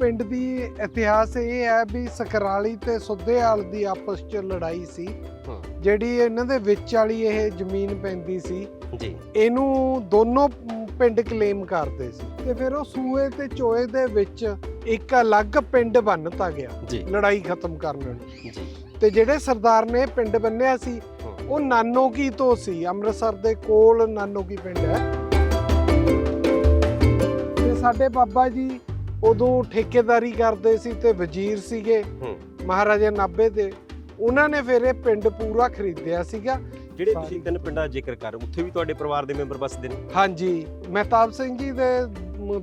ਪਿੰਡ ਦੀ ਇਤਿਹਾਸ ਇਹ ਹੈ ਵੀ ਸਕਰਾਲੀ ਤੇ ਸੁੱਧੇਵਾਲ ਦੀ ਆਪਸ 'ਚ ਲੜਾਈ ਸੀ। ਜਿਹੜੀ ਇਹਨਾਂ ਦੇ ਵਿੱਚ ਵਾਲੀ ਇਹ ਜ਼ਮੀਨ ਪੈਂਦੀ ਸੀ ਜੀ। ਇਹਨੂੰ ਦੋਨੋਂ ਪਿੰਡ ਕਲੇਮ ਕਰਦੇ ਸੀ। ਤੇ ਫਿਰ ਉਹ ਸੂਏ ਤੇ ਚੋਏ ਦੇ ਵਿੱਚ ਇੱਕ ਅਲੱਗ ਪਿੰਡ ਬੰਨਤਾ ਗਿਆ ਲੜਾਈ ਖਤਮ ਕਰਨ ਲਈ ਜੀ। ਤੇ ਜਿਹੜੇ ਸਰਦਾਰ ਨੇ ਪਿੰਡ ਬੰਨਿਆ ਸੀ। ਉਹ ਨਾਨੋਕੀ ਤੋਂ ਸੀ। ਅੰਮ੍ਰਿਤਸਰ ਦੇ ਕੋਲ ਨਾਨੋਕੀ ਪਿੰਡ ਹੈ। ਤੇ ਸਾਡੇ ਬਾਬਾ ਜੀ ਉਦੋਂ ਠੇਕੇਦਾਰੀ ਕਰਦੇ ਸੀ ਤੇ ਵਜ਼ੀਰ ਸੀਗੇ। ਮਹਾਰਾਜਾ ਨਾਭੇ ਦੇ ਉਹਨਾਂ ਨੇ ਫਿਰ ਇਹ ਪਿੰਡ ਪੂਰਾ ਖਰੀਦਿਆ ਸੀਗਾ ਜਿਹੜੇ। ਤੁਸੀਂ ਤਿੰਨ ਪਿੰਡਾਂ ਦਾ ਜ਼ਿਕਰ ਕਰ ਉੱਥੇ ਵੀ ਤੁਹਾਡੇ ਪਰਿਵਾਰ ਦੇ ਮੈਂਬਰ ਵੱਸਦੇ ਨੇ ਹਾਂਜੀ ਮਹਿਤਾਬ ਸਿੰਘ ਜੀ ਦੇ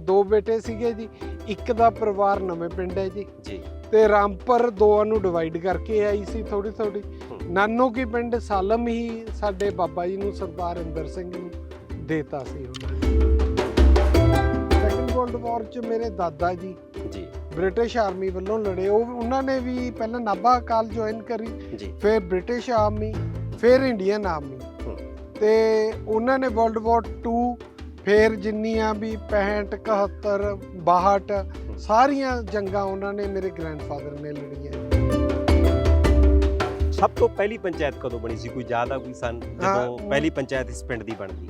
ਦੋ ਬੇਟੇ ਸੀਗੇ ਜੀ ਇੱਕ ਦਾ ਪਰਿਵਾਰ ਨਵੇਂ ਪਿੰਡ ਹੈ ਜੀ ਜੀ ਤੇ ਰਾਮਪੁਰ ਦੋਆਂ ਨੂੰ ਡਿਵਾਈਡ ਕਰਕੇ ਆਈ ਸੀ ਥੋੜੀ ਥੋੜੀ। ਨਾਨੋ ਕੀ ਪਿੰਡ ਸਾਲਮ ਹੀ ਸਾਡੇ ਬਾਬਾ ਜੀ ਨੂੰ ਸਰਦਾਰ ਇੰਦਰ ਸਿੰਘ ਨੂੰ ਦੇਤਾ ਸੀ ਉਹਨਾਂ ਵਰਲਡ ਵਾਰ ਚ ਮੇਰੇ ਦਾਦਾ ਜੀ ਜੀ। ਬ੍ਰਿਟਿਸ਼ ਆਰਮੀ ਵੱਲੋਂ ਲੜੇ। ਉਹ ਉਹਨਾਂ ਨੇ ਵੀ ਪਹਿਲਾਂ ਨਾਭਾ ਕਾਲ ਜੁਆਇਨ ਕਰੀ ਜੀ। ਫਿਰ ਬ੍ਰਿਟਿਸ਼ ਆਰਮੀ ਫਿਰ ਇੰਡੀਅਨ ਆਰਮੀ। ਤੇ ਉਹਨਾਂ ਨੇ ਵਰਲਡ ਵਾਰ 2 ਫਿਰ ਜਿੰਨੀਆਂ ਵੀ 65 71 62 ਸਾਰੀਆਂ ਜੰਗਾਂ ਉਹਨਾਂ ਨੇ ਮੇਰੇ ਗ੍ਰੈਂਡਫਾਦਰ ਨੇ ਲੜੀਆਂ। ਸਭ ਤੋਂ ਪਹਿਲੀ ਪੰਚਾਇਤ ਕਦੋਂ ਬਣੀ ਸੀ? ਕੋਈ ਆ ਕੋਈ ਸਨ? ਜਦੋਂ। ਪਹਿਲੀ ਪੰਚਾਇਤ ਇਸ ਪਿੰਡ ਦੀ ਬਣਦੀ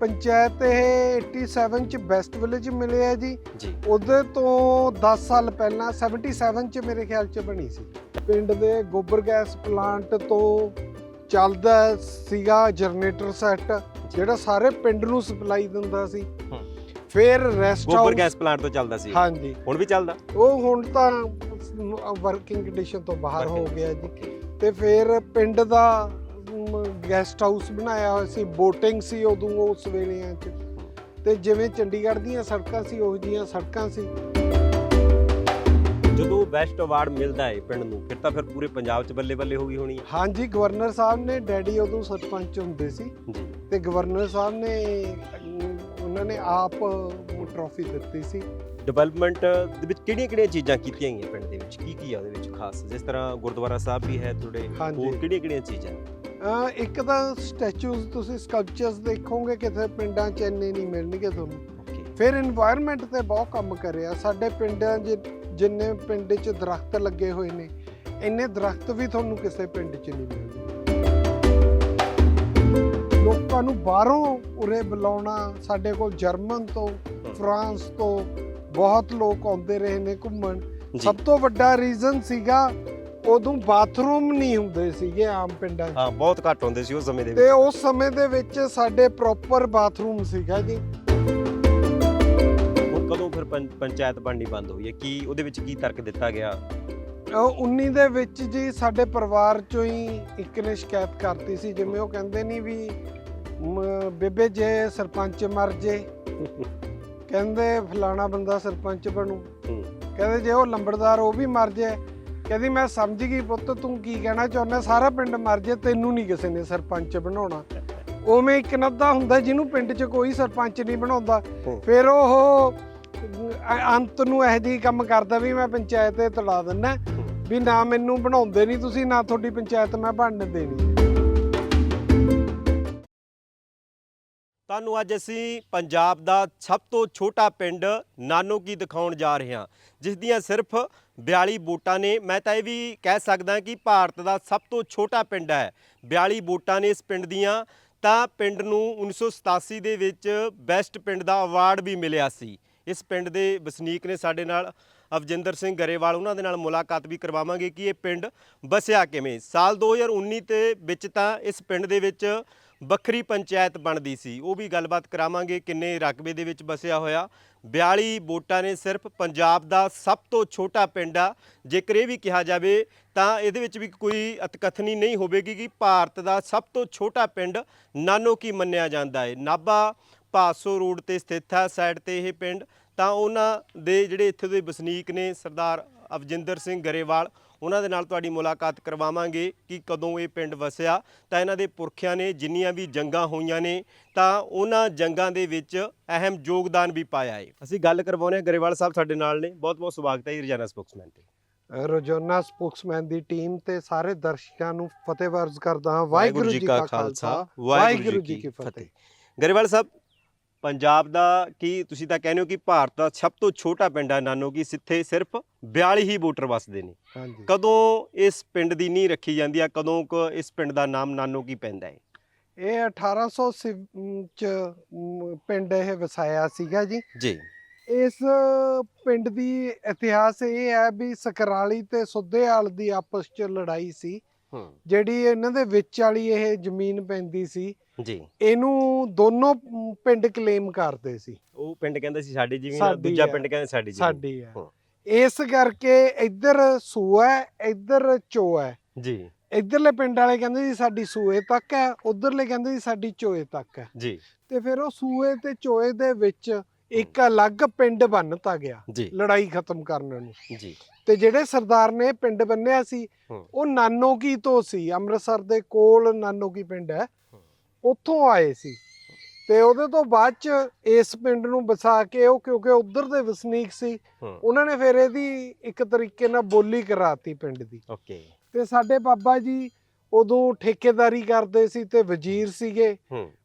ਪੰਚਾਇਤ ਇਹ 87 ਚ ਬੈਸਟ ਵਿਲੇਜ ਮਿਲਿਆ ਜੀ। ਜੀ। ਉਹਦੇ ਤੋਂ 10 ਸਾਲ ਪਹਿਲਾਂ 77 ਚ ਮੇਰੇ ਖਿਆਲ ਚ ਬਣੀ ਸੀ। ਪਿੰਡ ਦੇ ਗੋਬਰ ਗੈਸ ਪਲਾਂਟ ਤੋਂ ਚੱਲਦਾ ਸੀਗਾ ਜਨਰੇਟਰ ਸੈੱਟ ਜਿਹੜਾ ਸਾਰੇ ਪਿੰਡ ਨੂੰ ਸਪਲਾਈ ਦਿੰਦਾ ਸੀ। ਫਿਰ ਰੈਸਟ ਗੋਬਰ ਹਾਊਸ ਗੈਸ ਪਲਾਂਟ ਤੋਂ ਚੱਲਦਾ ਸੀ। ਹਾਂਜੀ। ਹੁਣ ਵੀ ਚੱਲਦਾ? ਉਹ ਹੁਣ ਤਾਂ ਵਰਕਿੰਗ ਕੰਡੀਸ਼ਨ ਤੋਂ ਬਾਹਰ ਹੋ ਗਿਆ ਜੀ। ਤੇ ਫਿਰ ਪਿੰਡ ਦਾ ਗੈਸਟ ਹਾਊਸ ਬਣਾਇਆ ਹੋਇਆ ਸੀ ਬੋਟਿੰਗ ਸੀ ਉਦੋਂ ਉਸ ਵੇਲਿਆਂ 'ਚ। ਤੇ ਜਿਵੇਂ ਚੰਡੀਗੜ੍ਹ ਦੀਆਂ ਸੜਕਾਂ ਸੀ ਉਹ ਜੀਆਂ ਸੜਕਾਂ ਸੀ। ਜਦੋਂ ਬੈਸਟ ਅਵਾਰਡ ਮਿਲਦਾ ਹੈ ਪਿੰਡ ਨੂੰ ਫਿਰ ਤਾਂ ਫਿਰ ਪੂਰੇ ਪੰਜਾਬ 'ਚ ਬੱਲੇ ਬੱਲੇ ਹੋ ਗਈ ਹੋਣੀ ਹੈ ਹਾਂਜੀ ਗਵਰਨਰ ਸਾਹਿਬ ਨੇ ਡੈਡੀ ਉਦੋਂ ਸਰਪੰਚ ਹੁੰਦੇ ਸੀ। ਜੀ। ਤੇ ਗਵਰਨਰ ਸਾਹਿਬ ਨੇ ਉਹਨਾਂ ਨੇ ਆਪ ਟਰੋਫੀ ਦਿੱਤੀ ਸੀ। ਡਿਵੈਲਪਮੈਂਟ ਦੇ ਵਿੱਚ ਕਿਹੜੀਆਂ-ਕਿਹੜੀਆਂ ਚੀਜ਼ਾਂ ਕੀਤੀਆਂ ਗਈਆਂ ਪਿੰਡ ਦੇ ਵਿੱਚ? ਕੀ ਕੀ ਆ ਉਹਦੇ ਵਿੱਚ ਖਾਸ? ਜਿਸ ਤਰ੍ਹਾਂ ਗੁਰਦੁਆਰਾ ਸਾਹਿਬ ਵੀ ਹੈ ਤੁਹਾਡੇ ਹੋਰ ਕਿਹੜੀਆਂ-ਕਿਹੜੀਆਂ ਚੀਜ਼ਾਂ? ਇੱਕ ਤਾਂ ਸਟੈਚੂਜ਼ ਤੁਸੀਂ ਸਕਲਪਚਰਸ ਦੇਖੋਗੇ ਕਿਤੇ ਪਿੰਡਾਂ 'ਚ ਇੰਨੇ ਨਹੀਂ ਮਿਲਣਗੇ ਤੁਹਾਨੂੰ। ਫਿਰ এনवायरमेंट ਤੇ ਬਹੁਤ ਕੰਮ ਕਰਿਆ। ਸਾਡੇ ਪਿੰਡਾਂ 'ਚ ਜਿੰਨੇ ਪਿੰਡ 'ਚ ਦਰਖਤ ਲੱਗੇ ਹੋਏ ਨੇ ਇੰਨੇ ਦਰਖਤ ਵੀ ਤੁਹਾਨੂੰ ਕਿਸੇ ਪਿੰਡ 'ਚ ਨਹੀਂ ਮਿਲਣਗੇ। ਲੋਕਾਂ ਨੂੰ ਬਾਹਰੋਂ ਉਰੇ ਬੁਲਾਉਣਾ ਸਾਡੇ ਕੋਲ ਜਰਮਨ ਤੋਂ ਫਰਾਂਸ ਤੋਂ ਬਹੁਤ ਲੋਕ ਆਉਂਦੇ ਰਹੇ ਨੇ ਘੁੰਮਣ। ਸਭ ਤੋਂ ਵੱਡਾ ਰੀਜ਼ਨ ਸੀਗਾ ਉਦੋਂ ਬਾਥਰੂਮ ਨਹੀਂ ਹੁੰਦੇ ਸੀਗੇ ਆਮ ਪਿੰਡਾਂ 'ਚ। ਹਾਂ ਬਹੁਤ ਘੱਟ ਹੁੰਦੇ ਸੀ ਉਸ ਸਮੇਂ ਦੇ ਤੇ ਵਿੱਚ। ਉਸ ਸਮੇਂ ਦੇ ਵਿੱਚ ਸਾਡੇ ਪ੍ਰੋਪਰ ਬਾਥਰੂਮ ਸੀਗਾ ਜੀ। ਹੁਣ ਕਦੋਂ ਫਿਰ ਪੰਚਾਇਤ ਬਣਨੀ ਬੰਦ ਹੋਈ ਹੈ? ਕੀ ਉਹਦੇ ਵਿੱਚ ਕੀ ਤਰਕ ਦਿੱਤਾ ਗਿਆ? ਉਹ 19 ਦੇ ਵਿੱਚ ਜੀ ਸਾਡੇ ਪਰਿਵਾਰ ਚੋਂ ਹੀ ਇੱਕ ਨੇ ਸ਼ਿਕਾਇਤ ਕਰਤੀ ਸੀ ਜਿਵੇਂ ਉਹ ਕਹਿੰਦੇ ਨਹੀਂ ਵੀ ਮ- ਬੇਬੇ ਜੇ ਸਰਪੰਚ ਮਰ ਜੇ। ਕਹਿੰਦੇ ਫਲਾਣਾ ਬੰਦਾ ਸਰਪੰਚ ਬਣੂ। ਕਹਿੰਦੇ ਜੇ ਉਹ ਲੰਬੜਦਾਰ ਉਹ ਵੀ ਮਰ ਜੇ ਕਹਿੰਦੀ ਮੈਂ ਸਮਝ ਗਈ ਪੁੱਤ ਤੂੰ ਕੀ ਕਹਿਣਾ ਚਾਹੁੰਦਾ? ਸਾਰਾ ਪਿੰਡ ਮਰ ਜੇ ਤੈਨੂੰ ਨਹੀਂ ਕਿਸੇ ਨੇ ਸਰਪੰਚ ਬਣਾਉਣਾ। ਉਵੇਂ ਇੱਕ ਨੱਦਾ ਹੁੰਦਾ ਜਿਹਨੂੰ ਪਿੰਡ 'ਚ ਕੋਈ ਸਰਪੰਚ ਨਹੀਂ ਬਣਾਉਂਦਾ। ਫਿਰ ਉਹ ਅੰਤ ਨੂੰ ਇਹੋ ਜਿਹੀ ਕੰਮ ਕਰਦਾ ਵੀ ਮੈਂ ਪੰਚਾਇਤ ਤੇ ਤੜਾ ਦਿੰਦਾ। ਵੀ ਨਾ ਮੈਨੂੰ ਬਣਾਉਂਦੇ ਨਹੀਂ ਤੁਸੀਂ ਨਾ ਤੁਹਾਡੀ ਪੰਚਾਇਤ ਮੈਂ ਬਣਨ ਦੇਣੀ। ਤੁਹਾਨੂੰ ਅੱਜ ਅਸੀਂ ਪੰਜਾਬ ਦਾ ਸਭ ਤੋਂ ਛੋਟਾ ਪਿੰਡ ਨਾਨੋਕੀ ਦਿਖਾਉਣ ਜਾ ਰਹੇ ਹਾਂ, ਜਿਸ ਦੀਆਂ ਸਿਰਫ 42 ਵੋਟਾਂ ਨੇ। ਮੈਂ ਤਾਂ ਇਹ ਵੀ ਕਹਿ ਸਕਦਾ ਕਿ ਭਾਰਤ ਦਾ ਸਭ ਤੋਂ ਛੋਟਾ ਪਿੰਡ ਹੈ। 42 ਵੋਟਾਂ ਨੇ ਇਸ ਪਿੰਡ ਦੀਆਂ। ਤਾਂ ਪਿੰਡ ਨੂੰ 1987 ਦੇ ਵਿੱਚ ਬੈਸਟ ਪਿੰਡ ਦਾ ਅਵਾਰਡ ਵੀ ਮਿਲਿਆ ਸੀ। ਇਸ ਪਿੰਡ ਦੇ ਵਸਨੀਕ ਨੇ ਸਾਡੇ ਨਾਲ ਅਵਜਿੰਦਰ ਸਿੰਘ ਗਰੇਵਾਲ, ਉਹਨਾਂ ਦੇ ਨਾਲ ਮੁਲਾਕਾਤ ਵੀ ਕਰਵਾਵਾਂਗੇ ਕਿ ਇਹ ਪਿੰਡ ਬਸਿਆ ਕਿਵੇਂ। ਸਾਲ 2019 ਦੇ ਵਿੱਚ ਤਾਂ ਇਸ ਪਿੰਡ ਦੇ ਵਿੱਚ ਵੱਖਰੀ ਪੰਚਾਇਤ ਬਣਦੀ ਸੀ। ਉਹ ਵੀ ਗੱਲਬਾਤ ਕਰਾਵਾਂਗੇ ਕਿੰਨੇ ਰਕਬੇ ਦੇ ਵਿੱਚ ਬਸਿਆ ਹੋਇਆ। 42 ਵੋਟਾਂ ਨੇ ਸਿਰਫ ਪੰਜਾਬ ਦਾ ਸਭ ਤੋਂ ਛੋਟਾ ਪਿੰਡ ਆ। ਜੇਕਰ ਇਹ ਵੀ ਕਿਹਾ ਜਾਵੇ ਤਾਂ ਇਹਦੇ ਵਿੱਚ ਵੀ ਕੋਈ ਅਤਕਥਨੀ ਨਹੀਂ ਹੋਵੇਗੀ ਕਿ ਭਾਰਤ ਦਾ ਸਭ ਤੋਂ ਛੋਟਾ ਪਿੰਡ ਨਾਨੋ ਕੀ ਮੰਨਿਆ ਜਾਂਦਾ ਹੈ। ਨਾਭਾ ਪਾਸੋ ਰੋਡ ਤੇ ਸਥਿਤ ਹੈ ਸਾਈਡ ਤੇ ਇਹ ਪਿੰਡ। ਤਾਂ ਉਹਨਾਂ ਦੇ ਜਿਹੜੇ ਇੱਥੇ ਦੇ ਵਸਨੀਕ ਨੇ ਸਰਦਾਰ ਅਵਜਿੰਦਰ ਸਿੰਘ ਗਰੇਵਾਲ ਉਹਨਾਂ ਦੇ ਨਾਲ ਤੁਹਾਡੀ ਮੁਲਾਕਾਤ ਕਰਵਾਵਾਂਗੇ ਕਿ ਕਦੋਂ ਇਹ ਪਿੰਡ ਵਸਿਆ। ਤਾਂ ਇਹਨਾਂ ਦੇ ਪੁਰਖਿਆਂ ਨੇ ਜਿੰਨੀਆਂ ਵੀ ਜੰਗਾਂ ਹੋਈਆਂ ਨੇ ਤਾਂ ਉਹਨਾਂ ਜੰਗਾਂ ਦੇ ਵਿੱਚ ਅਹਿਮ ਯੋਗਦਾਨ ਵੀ ਪਾਇਆ ਹੈ ਅਸੀਂ ਗੱਲ ਕਰਵਾਉਣੇ ਗਰੇਵਾਲ ਸਾਹਿਬ ਸਾਡੇ ਨਾਲ ਨੇ। ਬਹੁਤ ਬਹੁਤ ਸਵਾਗਤ ਹੈ ਰੋਜ਼ਾਨਾ ਸਪੋਕਸਮੈਨ ਤੇ। ਰੋਜ਼ਾਨਾ ਸਪੋਕਸਮੈਨ ਦੀ ਟੀਮ ਤੇ ਸਾਰੇ ਦਰਸ਼ਕਾਂ ਨੂੰ ਫਤਿਹ ਵਰਜ਼ ਕਰਦਾ ਹਾਂ। ਵਾਹਿਗੁਰੂ ਜੀ ਕਾ ਖਾਲਸਾ ਵਾਹਿਗੁਰੂ ਜੀ ਕੀ ਫਤਿਹ। ਗਰੇਵਾਲ ਸਾਹਿਬ ਪੰਜਾਬ ਦਾ ਕੀ ਤੁਸੀਂ ਤਾਂ ਕਹਿੰਦੇ ਹੋ ਕਿ ਭਾਰਤ ਦਾ ਸਭ ਤੋਂ ਛੋਟਾ ਪਿੰਡ ਹੈ ਨਾਨੋ ਕੀ ਜਿੱਥੇ ਸਿਰਫ 42 ਹੀ ਵੋਟਰ ਵਸਦੇ ਨੇ। ਹਾਂਜੀ। ਕਦੋਂ ਇਸ ਪਿੰਡ ਦੀ ਨੀਂਹ ਰੱਖੀ ਜਾਂਦੀ ਹੈ ਕਦੋਂ ਕੁ ਇਸ ਪਿੰਡ ਦਾ ਨਾਮ ਨਾਨੋ ਕੀ ਪੈਂਦਾ ਹੈ ਇਹ 1800 ਸੀ- ਮ, ਚ ਪਿੰਡ ਇਹ ਵਸਾਇਆ ਸੀਗਾ ਜੀ। ਜੀ। ਇਸ ਪਿੰਡ ਦੀ ਇਤਿਹਾਸ ਇਹ ਹੈ ਵੀ ਸਕਰਾਲੀ ਤੇ ਸੁੱਧੇਵਾਲ ਦੀ ਆਪਸ ਚ ਲੜਾਈ ਸੀ। ਜਿਹੜੀ ਇਹਨਾਂ ਦੇ ਵਿੱਚ ਵਾਲੀ ਇਹ ਜ਼ਮੀਨ ਪੈਂਦੀ ਸੀ। ਜੀ। ਇਹਨੂੰ ਦੋਨੋਂ ਪਿੰਡ ਕਲੇਮ ਕਰਦੇ ਸੀ। ਉਹ ਪਿੰਡ ਕਹਿੰਦਾ ਸੀ ਸਾਡੀ ਜ਼ਮੀਨ ਆ, ਸਾਡੀ ਦੂਜਾ। ਪਿੰਡ ਕਹਿੰਦਾ ਸਾਡੀ ਜ਼ਮੀਨ ਸਾਡੀ ਹੈ। ਹਾਂ। ਇਸ ਕਰਕੇ ਇੱਧਰ ਸੂਆ ਹੈ ਇੱਧਰ ਚੋਆ ਹੈ। ਜੀ। ਇੱਧਰਲੇ ਪਿੰਡ ਵਾਲੇ ਕਹਿੰਦੇ ਜੀ ਸਾਡੀ ਸੂਏ ਤੱਕ ਹੈ ਉਧਰਲੇ ਕਹਿੰਦੇ ਜੀ ਸਾਡੀ ਚੋਏ ਤੱਕ ਹੈ। ਜੀ। ਤੇ ਫਿਰ ਉਹ ਸੂਏ ਤੇ ਚੋਏ ਦੇ ਵਿੱਚ ਇੱਕ ਅਲੱਗ ਪਿੰਡ ਬੰਨਤਾ ਗਿਆ ਜੀ। ਲੜਾਈ ਖਤਮ ਕਰਨ ਨੂੰ। ਜੀ। ਤੇ ਜਿਹੜੇ ਸਰਦਾਰ ਨੇ ਪਿੰਡ ਬੰਨਿਆ ਸੀ ਹੂੰ। ਉਹ ਨਾਨੋਕੀ ਤੋਂ ਸੀ ਅੰਮ੍ਰਿਤਸਰ ਦੇ ਕੋਲ ਨਾਨੋਕੀ ਪਿੰਡ ਹੈ। ਉੱਥੋਂ ਆਏ ਸੀ। ਤੇ ਉਹਦੇ ਤੋਂ ਬਾਅਦ ਚ ਇਸ ਪਿੰਡ ਨੂੰ ਵਸਾ ਕੇ ਉਹ ਕਿਉਂਕਿ ਉਧਰ ਦੇ ਵਸਨੀਕ ਸੀ ਉਹਨਾਂ ਨੇ ਫਿਰ ਇਹਦੀ ਇੱਕ ਤਰੀਕੇ ਨਾਲ ਬੋਲੀ ਕਰਾਤੀ ਪਿੰਡ ਦੀ। ਓਕੇ। ਤੇ ਸਾਡੇ ਬਾਬਾ ਜੀ ਉਦੋਂ ਠੇਕੇਦਾਰੀ ਕਰਦੇ ਸੀ ਤੇ ਵਜ਼ੀਰ ਸੀਗੇ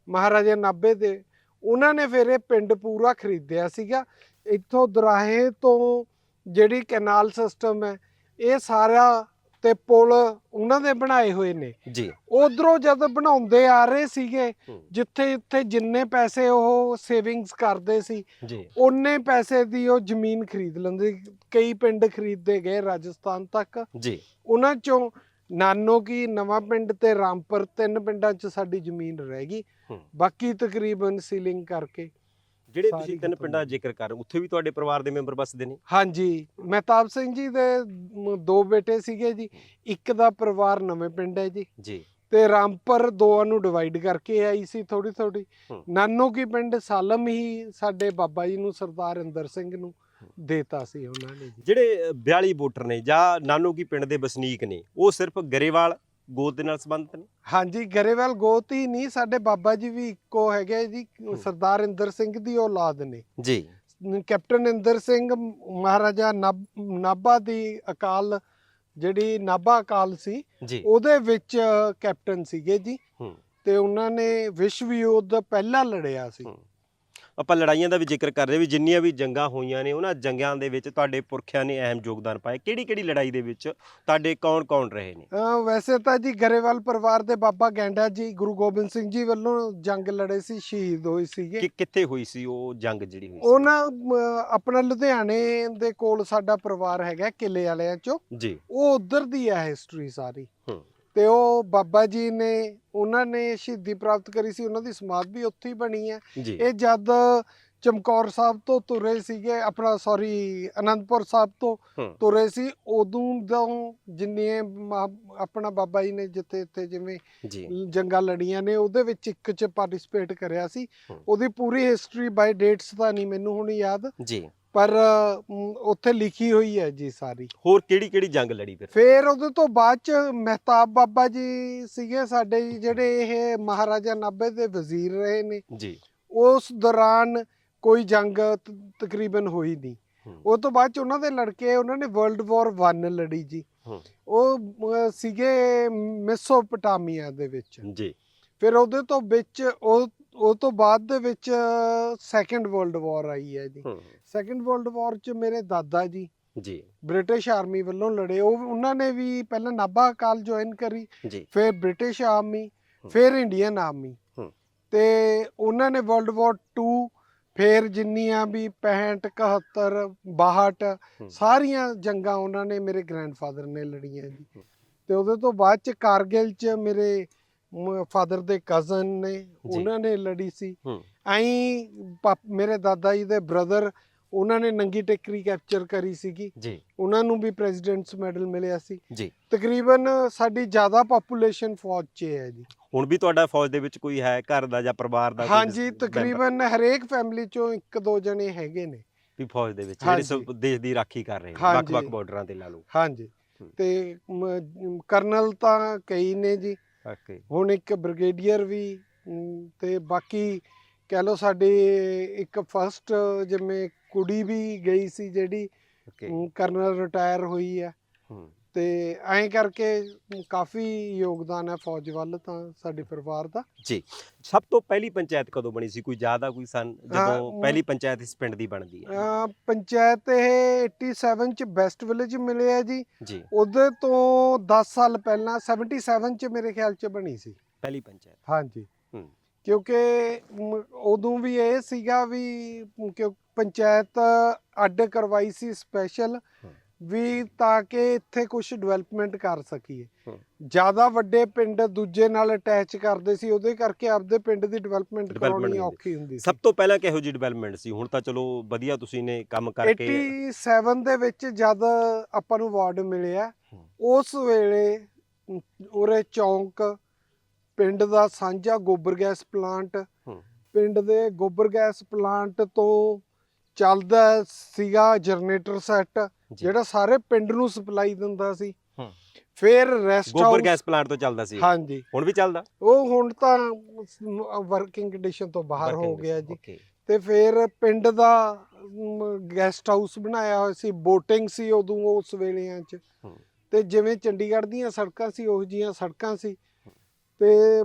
ਮਹਾਰਾਜਾ ਨਾਭੇ ਦੇ। ਉਹਨਾਂ ਨੇ ਫਿਰ ਇਹ ਪਿੰਡ ਪੂਰਾ ਖਰੀਦਿਆ ਸੀਗਾ। ਇੱਥੋਂ ਦਰਾਹੇ ਤੋਂ ਜਿਹੜੀ ਕੈਨਾਲ ਸਿਸਟਮ ਹੈ ਇਹ ਸਾਰਾ ਤੇ ਪੁਲ ਉਹਨਾਂ ਦੇ ਬਣਾਏ ਹੋਏ ਨੇ। ਜੀ। ਉਧਰੋਂ ਜਦ ਬਣਾਉਂਦੇ ਆ ਰਹੇ ਸੀਗੇ ਜਿੱਥੇ ਜਿੱਥੇ ਜਿੰਨੇ ਪੈਸੇ ਉਹ ਸੇਵਿੰਗਸ ਕਰਦੇ ਸੀ ਜੀ। ਉਹਨੇ ਪੈਸੇ ਦੀ ਉਹ ਜ਼ਮੀਨ ਖਰੀਦ ਲੈਂਦੇ। ਕਈ ਪਿੰਡ ਖਰੀਦਦੇ ਗਏ ਰਾਜਸਥਾਨ ਤੱਕ। ਜੀ। ਉਹਨਾਂ ਚੋਂ ਨਾਨੋ ਕੀ ਨਵਾਂ ਪਿੰਡ ਤੇ ਰਾਮਪੁਰ ਤਿੰਨ ਪਿੰਡਾਂ 'ਚ ਸਾਡੀ ਜ਼ਮੀਨ ਰਹਿ ਗਈ। ਬਾਕੀ ਤਕਰੀਬਨ ਸੀਲਿੰਗ ਕਰਕੇ। ਜਿਹੜੇ ਤੁਸੀਂ ਤਿੰਨ ਪਿੰਡਾਂ ਦਾ ਜ਼ਿਕਰ ਕਰ ਉੱਥੇ ਵੀ ਤੁਹਾਡੇ ਪਰਿਵਾਰ ਦੇ ਮੈਂਬਰ ਵੱਸਦੇ ਨੇ? ਹਾਂਜੀ ਮਹਿਤਾਬ ਸਿੰਘ ਜੀ ਦੇ ਦੋ ਬੇਟੇ ਸੀਗੇ ਜੀ ਇੱਕ ਦਾ ਪਰਿਵਾਰ ਨਵੇਂ ਪਿੰਡ ਹੈ ਜੀ। ਜੀ। ਤੇ ਰਾਮਪੁਰ ਦੋਆਂ ਨੂੰ ਡਿਵਾਈਡ ਕਰਕੇ ਆਈ ਸੀ ਥੋੜੀ ਥੋੜੀ। ਨਾਨੋ ਕੀ ਪਿੰਡ ਸਾਲਮ ਹੀ ਸਾਡੇ ਬਾਬਾ ਜੀ ਨੂੰ ਸਰਦਾਰ ਇੰਦਰ ਸਿੰਘ ਨੂੰ ਦੇਤਾ ਸੀ ਉਹਨਾਂ ਨੇ ਜਿਹੜੇ ਅ, 42 ਵੋਟਰ ਨੇ ਜਾਂ ਨਾਨੋ ਕੀ ਪਿੰਡ ਦੇ ਵਸਨੀਕ ਨੇ ਉਹ ਸਿਰਫ ਗਰੇਵਾਲ ਗੋਤ ਦੇ ਨਾਲ ਸੰਬੰਧਿਤ ਨੇ? ਹਾਂਜੀ ਗਰੇਵਾਲ ਗੋਤ ਹੀ ਨਹੀਂ ਸਾਡੇ ਬਾਬਾ ਜੀ ਵੀ ਇੱਕੋ ਹੈਗੇ ਜੀ ਸਰਦਾਰ ਇੰਦਰ ਸਿੰਘ ਦੀ ਔਲਾਦ ਨੇ। ਜੀ। ਕੈਪਟਨ ਇੰਦਰ ਸਿੰਘ ਮਹਾਰਾਜਾ ਨਾਭ- ਦੀ ਅਕਾਲ ਜਿਹੜੀ ਨਾਭਾ ਅਕਾਲ ਸੀ ਉਹਦੇ ਵਿੱਚ ਕੈਪਟਨ ਸੀਗੇ ਜੀ। ਤੇ ਉਹਨਾਂ ਨੇ ਵਿਸ਼ਵ ਯੁੱਧ ਪਹਿਲਾਂ ਲੜਿਆ ਸੀ। ਆਪਾਂ ਲੜਾਈਆਂ ਦਾ ਵੀ ਜ਼ਿਕਰ ਕਰ ਰਹੇ ਵੀ ਜਿੰਨੀਆਂ ਵੀ ਜੰਗਾਂ ਹੋਈਆਂ ਨੇ ਉਹਨਾਂ ਜੰਗਾਂ ਦੇ ਵਿੱਚ ਤੁਹਾਡੇ ਪੁਰਖਿਆਂ ਨੇ ਅਹਿਮ ਯੋਗਦਾਨ ਪਾਇਆ। ਕਿਹੜੀ ਕਿਹੜੀ ਲੜਾਈ ਦੇ ਵਿੱਚ ਤੁਹਾਡੇ ਕੌਣ-ਕੌਣ ਰਹੇ ਨੇ? ਅਹ ਵੈਸੇ ਤਾਂ ਜੀ ਗਰੇਵਾਲ ਪਰਿਵਾਰ ਦੇ ਬਾਬਾ ਗੈਂਡਾ ਜੀ ਗੁਰੂ ਗੋਬਿੰਦ ਸਿੰਘ ਜੀ ਵੱਲੋਂ ਜੰਗ ਲੜੇ ਸੀ ਸ਼ਹੀਦ ਹੋਏ ਸੀਗੇ। ਕਿ ਕਿੱਥੇ ਹੋਈ ਸੀ ਉਹ ਜੰਗ ਜਿਹੜੀ ਹੋਈ ਉਹ ਨਾ ਅਮ, ਆਪਣਾ ਲੁਧਿਆਣੇ ਦੇ ਕੋਲ ਸਾਡਾ ਪਰਿਵਾਰ ਹੈਗਾ ਕਿਲੇ ਵਾਲਿਆਂ ਚੋਂ। ਜੀ। ਉਹ ਉਧਰ ਦੀ ਹੈ ਹਿਸਟਰੀ ਸਾਰੀ। ਹੂੰ। ਤੇ ਉਹ ਬਾਬਾ ਜੀ ਨੇ ਉਹਨਾਂ ਨੇ ਸ਼ਹੀਦੀ ਪ੍ਰਾਪਤ ਕਰੀ ਸੀ ਉਹਨਾਂ ਦੀ ਸਮਾਧ ਵੀ ਉੱਥੇ ਹੀ ਬਣੀ ਹੈ। ਇਹ ਜਦ ਚਮਕੌਰ ਸਾਹਿਬ ਤੋਂ ਤੁਰੇ ਸੀਗੇ ਆਪਣਾ ਸੌਰੀ ਅਨੰਦਪੁਰ ਸਾਹਿਬ ਤੋਂ ਤੁਰੇ ਸੀ ਉਦੋਂ ਤੋਂ ਜਿੰਨੇ ਆਪਣਾ ਬਾਬਾ ਜੀ ਨੇ ਜਿੱਥੇ ਇੱਥੇ ਜਿਵੇਂ ਜੰਗਾਂ ਲੜੀਆਂ ਨੇ ਉਹਦੇ ਵਿੱਚ ਇੱਕ ਚ ਪਾਰਟਿਸਿਪੇਟ ਕਰਿਆ ਸੀ। ਉਹਦੀ ਪੂਰੀ ਹਿਸਟਰੀ ਬਾਈ ਡੇਟਸ ਤਾਂ ਨਹੀਂ ਮੈਨੂੰ ਹੁਣ ਯਾਦ। ਜੀ। ਪਰ ਅਮ, ਉੱਥੇ ਲਿਖੀ ਹੋਈ ਹੈ ਜੀ ਸਾਰੀ। ਹੋਰ ਕਿਹੜੀ ਕਿਹੜੀ ਜੰਗ ਲੜੀ ਫਿਰ? ਫਿਰ ਉਹਦੇ ਤੋਂ ਬਾਅਦ ਚ ਮਹਿਤਾਬ ਬਾਬਾ ਜੀ ਸੀਗੇ ਸਾਡੇ ਜੀ ਜਿਹੜੇ ਇਹ ਮਹਾਰਾਜਾ ਨਾਭੇ ਦੇ ਵਜ਼ੀਰ ਰਹੇ ਨੇ। ਜੀ। ਉਸ ਦੌਰਾਨ ਕੋਈ ਜੰਗ ਤ- ਤਕਰੀਬਨ ਹੋਈ ਨਹੀਂ। ਹੂੰ। ਉਹ ਤੋਂ ਬਾਅਦ ਚ ਉਹਨਾਂ ਦੇ ਲੜਕੇ ਉਹਨਾਂ ਨੇ ਵਰਲਡ ਵਾਰ 1 ਲੜੀ ਜੀ। ਉਹ ਅਮ, ਸੀਗੇ ਮੈਸੋਪਟਾਮੀਆ ਦੇ ਵਿੱਚ। ਜੀ। ਫਿਰ ਉਹਦੇ ਤੋਂ ਵਿੱਚ ਉਹ ਉਹ ਤੋਂ ਬਾਅਦ ਦੇ ਵਿੱਚ ਸੈਕੰਡ ਵਰਲਡ ਵਾਰ ਆਈ ਹੈ ਜੀ ਸੈਕੰਡ ਵਰਲਡ ਵਾਰ ਚ ਮੇਰੇ ਦਾਦਾ ਜੀ ਜੀ ਬ੍ਰਿਟਿਸ਼ ਆਰਮੀ ਵੱਲੋਂ ਲੜੇ ਉਹ ਉਹਨਾਂ ਨੇ ਵੀ ਪਹਿਲਾਂ ਨਾਭਾ ਕਾਲ ਜੁਆਇਨ ਕਰੀ ਫਿਰ ਬ੍ਰਿਟਿਸ਼ ਆਰਮੀ। ਫਿਰ ਇੰਡੀਅਨ ਆਰਮੀ। ਤੇ ਉਹਨਾਂ ਨੇ ਵਰਲਡ ਵਾਰ 2 ਫਿਰ ਜਿੰਨੀਆਂ ਵੀ 65 71 62 ਹੂੰ। ਸਾਰੀਆਂ ਜੰਗਾਂ ਉਹਨਾਂ ਨੇ ਮੇਰੇ ਗ੍ਰੈਂਡਫਾਦਰ ਨੇ ਲੜੀਆਂ ਜੀ। ਤੇ ਉਹਦੇ ਤੋਂ ਬਾਅਦ ਚ ਕਾਰਗਿਲ ਚ ਮੇਰੇ ਫਾਦਰ ਦੇ ਕਜ਼ਨ ਨੇ ਉਹਨਾਂ ਨੇ ਲੜੀ ਸੀ। ਐਂ ਮੇਰੇ ਦਾਦਾ ਜੀ ਦੇ ਬ੍ਰਦਰ ਉਹਨਾਂ ਨੇ ਨੰਗੀ ਟੇਕਰੀ ਕੈਪਚਰ ਕਰੀ ਸੀਗੀ। ਜੀ। ਉਹਨਾਂ ਨੂੰ ਵੀ ਪ੍ਰੈਜ਼ੀਡੈਂਟਸ ਮੈਡਲ ਮਿਲਿਆ ਸੀ। ਜੀ। ਤਕਰੀਬਨ ਸਾਡੀ ਜ਼ਿਆਦਾ ਪਾਪੂਲੇਸ਼ਨ ਫੌਜ 'ਚ ਹੈ ਜੀ। ਹੁਣ ਵੀ ਤੁਹਾਡਾ ਫੌਜ ਦੇ ਵਿੱਚ ਕੋਈ ਹੈ ਘਰ ਦਾ ਜਾਂ ਪਰਿਵਾਰ ਦਾ ਹਾਂਜੀ ਤਕਰੀਬਨ ਹਰੇਕ ਫੈਮਿਲੀ 'ਚੋਂ ਇੱਕ ਦੋ ਜਣੇ ਹੈਗੇ ਨੇ। ਵੀ ਫੌਜ ਦੇ ਵਿੱਚ ਜਿਹੜੇ ਦੇਸ਼ ਦੀ ਰਾਖੀ ਕਰ ਰਹੇ ਨੇ। ਵੱਖ-ਵੱਖ ਬਾਰਡਰਾਂ ਤੇ ਲਾ ਲਓ। ਹਾਂਜੀ। ਤੇ ਕਰਨਲ ਤਾਂ ਕਈ ਨੇ ਜੀ। ਓਕੇ ਹੁਣ ਇੱਕ ਬ੍ਰਿਗੇਡੀਅਰ ਵੀ ਤੇ ਬਾਕੀ ਕਹਿ ਲਓ ਸਾਡੇ ਇੱਕ ਫਸਟ ਜਿਵੇਂ ਕੁੜੀ ਵੀ ਗਈ ਸੀ ਜਿਹੜੀ ਕਰਨਲ ਰਿਟਾਇਰ ਹੋਈ ਹੂੰ। ਤੇ ਐਂ ਕਰਕੇ ਕਾਫੀ ਯੋਗਦਾਨ ਹੈ ਫੌਜ ਵੱਲ ਤਾਂ ਸਾਡੇ ਪਰਿਵਾਰ ਦਾ। ਜੀ ਸਭ ਤੋਂ ਪਹਿਲੀ ਪੰਚਾਇਤ ਕਦੋਂ ਬਣੀ ਸੀ? ਕੋਈ ਜ਼ਿਆਦਾ ਕੋਈ ਸਨ? ਜਦੋਂ ਪਹਿਲੀ ਪੰਚਾਇਤ ਇਸ ਪਿੰਡ ਦੀ ਬਣਦੀ ਹੈ ਪੰਚਾਇਤ ਇਹ 87 ਚ ਬੈਸਟ ਵਿਲੇਜ ਮਿਲਿਆ ਜੀ। ਜੀ। ਉਹਦੇ ਤੋਂ 10 ਸਾਲ ਪਹਿਲਾਂ 77 ਚ ਮੇਰੇ ਖਿਆਲ ਚ ਬਣੀ ਸੀ। ਪਹਿਲੀ ਪੰਚਾਇਤ। ਹਾਂਜੀ। ਹੂੰ। ਕਿਉਂਕਿ ਉਦੋਂ ਵੀ ਇਹ ਸੀਗਾ ਵੀ ਪੰਚਾਇਤ ਅੱਡ ਕਰਵਾਈ ਸੀ ਸਪੈਸ਼ਲ। ਵੀ ਤਾਂ ਕਿ ਇੱਥੇ ਕੁਝ ਡਿਵੈਲਪਮੈਂਟ ਕਰ ਸਕੀਏ। ਜ਼ਿਆਦਾ ਵੱਡੇ ਪਿੰਡ ਦੂਜੇ ਨਾਲ ਅਟੈਚ ਕਰਦੇ ਸੀ ਉਹਦੇ ਕਰਕੇ ਆਪਦੇ ਪਿੰਡ ਦੀ ਡਿਵੈਲਪਮੈਂਟ ਕਰਾਉਣੀ। ਔਖੀ ਹੁੰਦੀ ਸੀ ਸਭ ਤੋਂ ਪਹਿਲਾਂ ਕਿਹੋ ਜੀ ਡਿਵੈਲਪਮੈਂਟ ਸੀ ਹੁਣ ਤਾਂ ਚਲੋ ਵਧੀਆ ਤੁਸੀਂ ਨੇ ਕੰਮ ਕਰਕੇ 87 ਦੇ ਵਿੱਚ ਜਦ ਆਪਾਂ ਨੂੰ ਵਾਰਡ ਮਿਲਿਆ। ਉਸ ਵੇਲੇ ਉਰੇ ਚੌਂਕ ਪਿੰਡ ਦਾ ਸਾਂਝਾ ਗੋਬਰ ਗੈਸ ਪਲਾਂਟ। ਪਿੰਡ ਦੇ ਗੋਬਰ ਗੈਸ ਪਲਾਂਟ ਤੋਂ ਚੱਲਦਾ ਸੀਗਾ ਜਨਰੇਟਰ ਸੈੱਟ। ਜਿਹੜਾ ਸਾਰੇ ਪਿੰਡ ਨੂੰ ਸਪਲਾਈ ਦਿੰਦਾ ਸੀ। ਫਿਰ ਰੈਸਟ ਗੋਬਰ ਹਾਊਸ ਗੈਸ ਪਲਾਂਟ ਤੋਂ ਚੱਲਦਾ ਸੀ। ਹਾਂਜੀ। ਹੁਣ ਵੀ ਚੱਲਦਾ? ਉਹ ਹੁਣ ਤਾਂ ਵਰਕਿੰਗ ਕੰਡੀਸ਼ਨ ਤੋਂ ਬਾਹਰ ਹੋ ਗਿਆ ਜੀ। ਤੇ ਫਿਰ ਪਿੰਡ ਦਾ ਗੈਸਟ ਹਾਊਸ ਬਣਾਇਆ ਹੋਇਆ ਸੀ। ਬੋਟਿੰਗ ਸੀ ਉਦੋਂ ਉਸ ਵੇਲਿਆਂ 'ਚ। ਤੇ ਜਿਵੇਂ ਚੰਡੀਗੜ੍ਹ ਦੀਆਂ ਸੜਕਾਂ ਸੀ ਉਹੋ ਜੀਆਂ ਸੜਕਾਂ ਸੀ। ਤੇ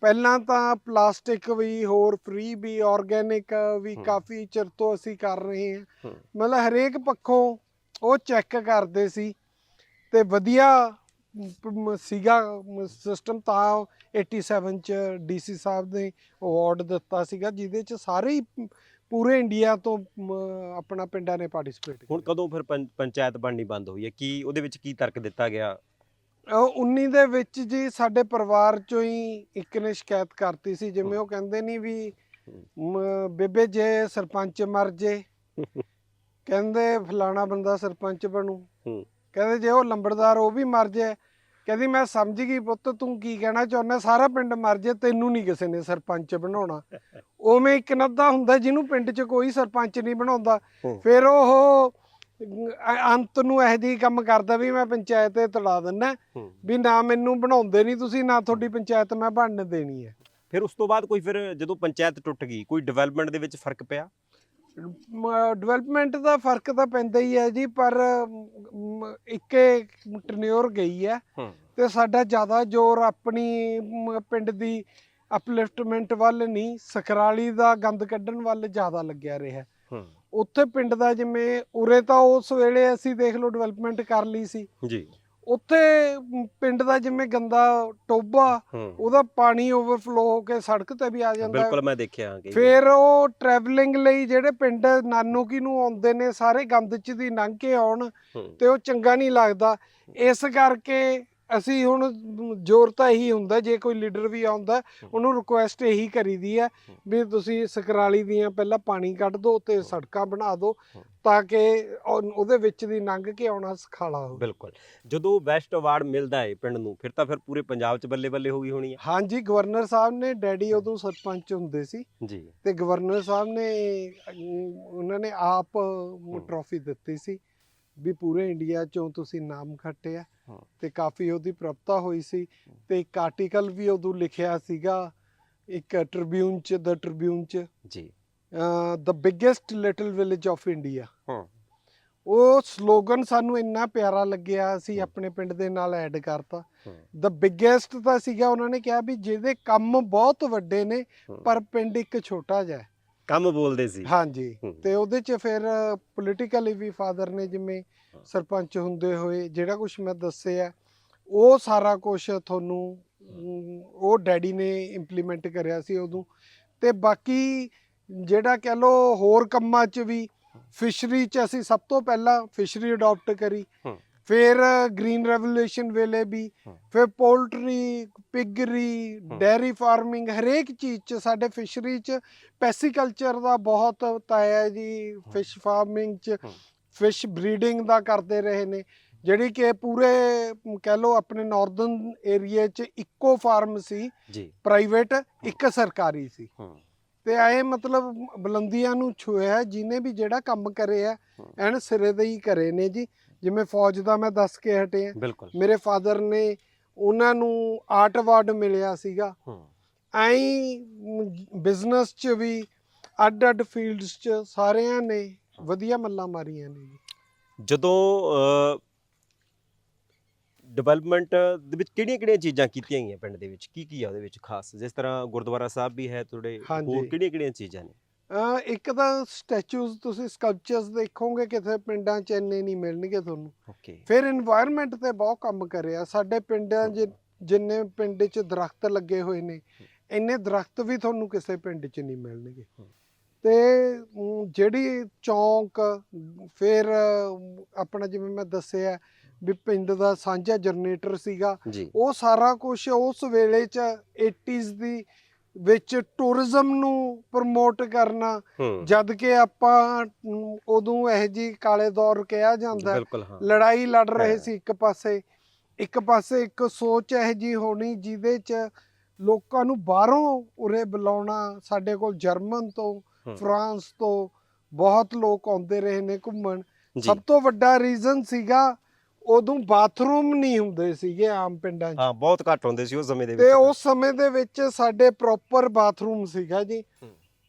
ਪਹਿਲਾਂ ਤਾਂ ਪਲਾਸਟਿਕ ਵੀ ਹੋਰ ਫ੍ਰੀ ਵੀ ਆਰਗੇਨਿਕ ਵੀ। ਕਾਫੀ ਚਿਰ ਤੋਂ ਅਸੀਂ ਕਰ ਰਹੇ ਹੂੰ। ਮਤਲਬ ਹਰੇਕ ਪੱਖੋਂ ਉਹ ਚੈੱਕ ਕਰਦੇ ਸੀ ਤੇ ਵਧੀਆ ਸੀਗਾ ਸਿਸਟਮ ਤਾਂ 87 ਚ ਡੀਸੀ ਸਾਹਿਬ ਨੇ ਅਵਾਰਡ ਦਿੱਤਾ ਸੀਗਾ ਜਿਹਦੇ ਚ ਸਾਰੇ ਹੀ ਪੂਰੇ ਇੰਡੀਆ ਤੋਂ ਆਪਣਾ ਪਿੰਡਾਂ ਨੇ ਪਾਰਟਿਸਿਪੇਟ ਹੁਣ ਕਦੋਂ ਫਿਰ ਪੰਚਾਇਤ ਬਣਨੀ ਬੰਦ ਹੋਈ ਹੈ? ਕੀ ਉਹਦੇ ਵਿੱਚ ਕੀ ਤਰਕ ਦਿੱਤਾ ਗਿਆ? ਉਹ 19 ਦੇ ਵਿੱਚ ਜੀ ਸਾਡੇ ਪਰਿਵਾਰ ਚੋਂ ਹੀ ਇੱਕ ਨੇ ਸ਼ਿਕਾਇਤ ਕਰਤੀ ਸੀ ਜਿਵੇਂ ਉਹ ਕਹਿੰਦੇ ਨਹੀਂ ਵੀ ਬੇਬੇ ਜੇ ਸਰਪੰਚ ਮਰ ਜੇ ਕਹਿੰਦੇ ਫਲਾਣਾ ਬੰਦਾ ਸਰਪੰਚ ਬਣੂ। ਹੂੰ। ਕਹਿੰਦੇ ਜੇ ਉਹ ਲੰਬੜਦਾਰ ਉਹ ਵੀ ਮਰ ਜੇ ਕਹਿੰਦੀ ਮੈਂ ਸਮਝ ਗਈ ਪੁੱਤ ਤੂੰ ਕੀ ਕਹਿਣਾ ਚਾਹੁੰਦਾ? ਸਾਰਾ ਪਿੰਡ ਮਰ ਜੇ ਤੈਨੂੰ ਨਹੀਂ ਕਿਸੇ ਨੇ ਸਰਪੰਚ ਬਣਾਉਣਾ। ਉਵੇਂ ਇੱਕ ਨੱਦਾ ਹੁੰਦਾ ਜਿਹਨੂੰ ਪਿੰਡ 'ਚ ਕੋਈ ਸਰਪੰਚ ਨਹੀਂ ਬਣਾਉਂਦਾ। ਫਿਰ ਉਹ ਅੰਤ ਨੂੰ ਇਹੋ ਜਿਹੀ ਕੰਮ ਕਰਦਾ ਵੀ ਮੈਂ ਪੰਚਾਇਤ ਤੇ ਤੜਾ ਹੂੰ। ਵੀ ਨਾ ਮੈਨੂੰ ਬਣਾਉਂਦੇ ਨਹੀਂ ਤੁਸੀਂ ਨਾ ਤੁਹਾਡੀ ਪੰਚਾਇਤ ਮੈਂ ਬਣਨ ਦੇਣੀ ਹੈ। ਫਿਰ ਉਸ ਤੋਂ ਬਾਅਦ ਕੋਈ ਫਿਰ ਜਦੋਂ ਪੰਚਾਇਤ ਟੁੱਟ ਗਈ ਕੋਈ ਡਿਵੈਲਪਮੈਂਟ ਦੇ ਵਿੱਚ ਫ਼ਰਕ ਪਿਆ? ਡਿਵੈਲਪਮੈਂਟ ਦਾ ਫ਼ਰਕ ਤਾਂ ਪੈਂਦਾ ਹੀ ਹੈ ਜੀ ਪਰ ਇੱਕੇ ਟਨਿਓਰ ਗਈ ਹੈ ਤੇ ਸਾਡਾ ਜ਼ਿਆਦਾ ਜ਼ੋਰ ਆਪਣੀ ਪਿੰਡ ਦੀ ਅਪਲਿਫਟਮੈਂਟ ਵੱਲ ਨਹੀਂ ਸਕਰਾਲੀ ਦਾ ਗੰਦ ਕੱਢਣ ਵੱਲ ਜ਼ਿਆਦਾ ਲੱਗਿਆ ਰਿਹਾ। ਉੱਥੇ ਪਿੰਡ ਦਾ ਜਿਵੇਂ ਉਰੇ ਤਾਂ ਉਸ ਵੇਲੇ ਅਸੀਂ ਦੇਖ ਲਓ ਡਿਵੈਲਪਮੈਂਟ ਕਰ ਲਈ ਸੀ। ਜੀ। ਉੱਥੇ ਪਿੰਡ ਦਾ ਜਿਵੇਂ ਗੰਦਾ ਟੋਬਾ ਹੂੰ। ਉਹਦਾ ਪਾਣੀ ਓਵਰਫਲੋ ਹੋ ਕੇ ਸੜਕ ਤੇ ਵੀ ਆ ਜਾਂਦਾ। ਬਿਲਕੁਲ ਮੈਂ ਦੇਖਿਆ ਕਿ ਫਿਰ ਉਹ ਟਰੈਵਲਿੰਗ ਲਈ ਜਿਹੜੇ ਪਿੰਡ ਨਾਨੋਕੀ ਨੂੰ ਆਉਂਦੇ ਨੇ ਸਾਰੇ ਗੰਦ ਚ ਦੀ ਲੰਘ ਕੇ ਆਉਣ ਹੂੰ। ਤੇ ਉਹ ਚੰਗਾ ਨਹੀਂ ਲੱਗਦਾ। ਇਸ ਕਰਕੇ ਅਸੀਂ ਹੁਣ ਜ਼ੋਰ ਤਾਂ ਇਹੀ ਹੁੰਦਾ ਜੇ ਕੋਈ ਲੀਡਰ ਵੀ ਆਉਂਦਾ ਉਹਨੂੰ ਰਿਕੁਐਸਟ ਇਹੀ ਕਰੀਦੀ ਹੈ। ਵੀ ਤੁਸੀਂ ਸਕਰਾਲੀ ਦੀਆਂ ਪਹਿਲਾਂ ਪਾਣੀ ਕੱਢ ਦਿਓ ਤੇ ਸੜਕਾਂ ਬਣਾ ਦਿਓ ਤਾਂ ਕਿ ਉਹ- ਉਹਦੇ ਵਿੱਚ ਦੀ ਲੰਘ ਕੇ ਆਉਣਾ ਸਖਾਲਾ ਹੋਵੇ। ਬਿਲਕੁਲ। ਜਦੋਂ ਬੈਸਟ ਅਵਾਰਡ ਮਿਲਦਾ ਹੈ ਪਿੰਡ ਨੂੰ ਫਿਰ ਤਾਂ ਫਿਰ ਪੂਰੇ ਪੰਜਾਬ 'ਚ ਬੱਲੇ ਬੱਲੇ ਹੋ ਗਈ ਹੋਣੀ ਹੈ ਹਾਂਜੀ ਗਵਰਨਰ ਸਾਹਿਬ ਨੇ ਡੈਡੀ ਉਦੋਂ ਸਰਪੰਚ ਹੁੰਦੇ ਸੀ ਜੀ। ਤੇ ਗਵਰਨਰ ਸਾਹਿਬ ਨੇ ਉਹਨਾਂ ਨੇ ਆਪ ਟਰੋਫੀ ਦਿੱਤੀ ਸੀ। ਵੀ ਪੂਰੇ ਇੰਡੀਆ ਚੋਂ ਤੁਸੀਂ ਨਾਮ ਖੱਟਿਆ। ਤੇ ਕਾਫੀ ਉਹਦੀ ਪ੍ਰਾਪਤਾ ਹੋਈ ਸੀ ਤੇ ਇੱਕ ਆਰਟੀਕਲ ਵੀ ਉਦੋਂ ਲਿਖਿਆ ਸੀਗਾ ਇੱਕ ਟ੍ਰਿਬਿਊਨ ਚ ਦ ਟ੍ਰਿਬਿਊਨ ਚ ਜੀ the biggest little village of India ਹਾਂ ਉਹ ਸਲੋਗਨ ਸਾਨੂੰ ਇੰਨਾ ਪਿਆਰਾ ਲੱਗਿਆ ਅਸੀਂ। ਆਪਣੇ ਪਿੰਡ ਦੇ ਨਾਲ ਐਡ ਕਰਤਾ ਦ ਬਿਗੇਸਟ ਤਾਂ ਸੀਗਾ ਉਹਨਾਂ ਨੇ ਕਿਹਾ ਵੀ ਜਿਹਦੇ ਕੰਮ ਬਹੁਤ ਵੱਡੇ ਨੇ। ਪਰ ਪਿੰਡ ਇੱਕ ਛੋਟਾ ਜਿਹਾ। ਕੰਮ ਬੋਲਦੇ ਸੀ ਹਾਂਜੀ ਹੂੰ। ਤੇ ਉਹਦੇ ਚ ਫਿਰ ਪੋਲੀਟੀਕਲੀ ਵੀ ਫਾਦਰ ਨੇ ਜਿਵੇਂ। ਸਰਪੰਚ ਹੁੰਦੇ ਹੋਏ ਜਿਹੜਾ ਕੁਝ ਮੈਂ ਦੱਸਿਆ ਉਹ ਸਾਰਾ ਕੁਝ ਤੁਹਾਨੂੰ ਅਮ, ਉਹ ਡੈਡੀ ਨੇ ਇੰਪਲੀਮੈਂਟ ਕਰਿਆ ਸੀ ਉਦੋਂ ਤੇ ਬਾਕੀ ਜਿਹੜਾ ਕਹ ਲੋ ਹੋਰ ਕੰਮਾਂ ਚ ਵੀ ਫਿਸ਼ਰੀ ਚ ਅਸੀਂ ਸਭ ਤੋਂ ਪਹਿਲਾਂ ਫਿਸ਼ਰੀ ਅਡਾਪਟ ਕਰੀ ਹੂੰ। ਫਿਰ ਗ੍ਰੀਨ ਰੈਵੋਲੂਸ਼ਨ ਵੇਲੇ ਵੀ। ਫਿਰ ਪੋਲਟਰੀ ਪਿਗਰੀ। ਡੈਰੀ ਫਾਰਮਿੰਗ ਹਰੇਕ ਚੀਜ਼ ਚ ਸਾਡੇ ਫਿਸ਼ਰੀ ਚ ਪੈਸੀਕਲਚਰ ਦਾ ਬਹੁਤ ਤਾਇਆ ਜੀ ਫਿਸ਼ ਫਾਰਮਿੰਗ ਚ। ਫਿਸ਼ ਬਰੀਡਿੰਗ ਦਾ ਕਰਦੇ ਰਹੇ ਨੇ ਜਿਹੜੀ ਕਿ ਪੂਰੇ ਕਹਿ ਲੋ ਆਪਣੇ ਨਾਰਥਰਨ ਏਰੀਆ ਚ ਇੱਕੋ ਫਾਰਮ ਸੀ ਜੀ ਪ੍ਰਾਈਵੇਟ ਇੱਕ ਸਰਕਾਰੀ ਸੀ ਤੇ ਆਏ ਮਤਲਬ ਬੁਲੰਦੀਆਂ ਨੂੰ ਛੂਇਆ ਜਿਹਨੇ ਵੀ ਜਿਹੜਾ ਕੰਮ ਕਰਿਆ ਹੂੰ। ਐਨ ਸਿਰੇ ਦੇ ਹੀ ਕਰੇ ਨੇ ਜੀ ਜਿਵੇਂ ਫੌਜ ਦਾ ਮੈਂ ਦੱਸ ਕੇ ਹਟੇ ਆ ਬਿਲਕੁਲ। ਮੇਰੇ ਫਾਦਰ ਨੇ ਉਹਨਾਂ ਨੂੰ ਆਰਟ ਅਵਾਰਡ ਮਿਲਿਆ ਸੀਗਾ। ਐਂ ਬਿਜ਼ਨਸ 'ਚ ਵੀ ਅੱਡ ਅੱਡ ਫੀਲਡਸ 'ਚ ਸਾਰਿਆਂ ਨੇ ਵਧੀਆ ਮੱਲਾਂ ਮਾਰੀਆਂ ਨੇ ਜੀ। ਜਦੋਂ ਡਿਵੈਲਪਮੈਂਟ ਦੇ ਵਿੱਚ ਕਿਹੜੀਆਂ-ਕਿਹੜੀਆਂ ਚੀਜ਼ਾਂ ਕੀਤੀਆਂ ਗਈਆਂ ਪਿੰਡ ਦੇ ਵਿੱਚ? ਕੀ ਕੀ ਆ ਉਹਦੇ ਵਿੱਚ ਖਾਸ? ਜਿਸ ਤਰ੍ਹਾਂ ਗੁਰਦੁਆਰਾ ਸਾਹਿਬ ਵੀ ਹੈ ਤੁਹਾਡੇ। ਹੋਰ ਕਿਹੜੀਆਂ-ਕਿਹੜੀਆਂ ਚੀਜ਼ਾਂ ਨੇ? ਇੱਕ ਤਾਂ ਸਟੈਚੂਜ਼ ਤੁਸੀਂ ਸਕਲਪਚਰਸ ਦੇਖੋਗੇ ਕਿਥੇ ਪਿੰਡਾਂ 'ਚ ਇੰਨੇ ਨਹੀਂ ਮਿਲਣਗੇ ਤੁਹਾਨੂੰ। ਓਕੇ ਫਿਰ এনवायरमेंट ਤੇ ਬਹੁਤ ਕੰਮ ਕਰਿਆ। ਸਾਡੇ ਪਿੰਡਾਂ 'ਚ ਜਿੰਨੇ ਪਿੰਡ 'ਚ ਦਰਖਤ ਲੱਗੇ ਹੋਏ ਨੇ ਇੰਨੇ ਦਰਖਤ ਵੀ ਤੁਹਾਨੂੰ ਕਿਸੇ ਪਿੰਡ 'ਚ ਨਹੀਂ ਮਿਲਣਗੇ। ਤੇ ਜਿਹੜੀ ਚੌਂਕ ਫਿਰ ਆਪਣਾ ਜਿਵੇਂ ਮੈਂ ਦੱਸਿਆ ਵੀ ਪਿੰਡ ਦਾ ਸਾਂਝਾ ਜਨਰੇਟਰ ਸੀਗਾ ਉਹ ਸਾਰਾ ਕੁਝ ਉਸ ਵੇਲੇ 'ਚ 80s ਦੀ ਵਿੱਚ ਟੂਰਿਜ਼ਮ ਨੂੰ ਪ੍ਰਮੋਟ ਕਰਨਾ ਜਦ ਕਿ ਆਪਾਂ ਉਦੋਂ ਇਹ ਜੀ ਕਾਲੇ ਦੌਰ ਕਿਹਾ ਜਾਂਦਾ। ਲੜਾਈ ਲੜ ਰਹੇ। ਸੀ ਇੱਕ ਪਾਸੇ। ਇੱਕ ਪਾਸੇ ਇੱਕ ਸੋਚ ਇਹ ਜੀ ਹੋਣੀ ਜਿਹਦੇ ਚ ਲੋਕਾਂ ਨੂੰ ਬਾਹਰੋਂ ਉਰੇ ਬੁਲਾਉਣਾ ਸਾਡੇ ਕੋਲ ਜਰਮਨ ਤੋਂ। ਫਰਾਂਸ ਤੋਂ ਬਹੁਤ ਲੋਕ ਆਉਂਦੇ ਰਹੇ ਨੇ ਘੁੰਮਣ। ਸਭ ਤੋਂ ਵੱਡਾ ਰੀਜ਼ਨ ਸੀਗਾ ਉਦੋਂ ਬਾਥਰੂਮ ਨਹੀਂ ਹੁੰਦੇ ਸੀਗੇ ਆਮ ਪਿੰਡਾਂ 'ਚ ਹਾਂ ਬਹੁਤ ਘੱਟ ਹੁੰਦੇ ਸੀ ਉਸ ਸਮੇਂ ਦੇ ਵਿੱਚ ਤੇ ਉਸ ਸਮੇਂ ਦੇ ਵਿੱਚ ਸਾਡੇ ਪ੍ਰੋਪਰ ਬਾਥਰੂਮ ਸੀਗਾ ਜੀ।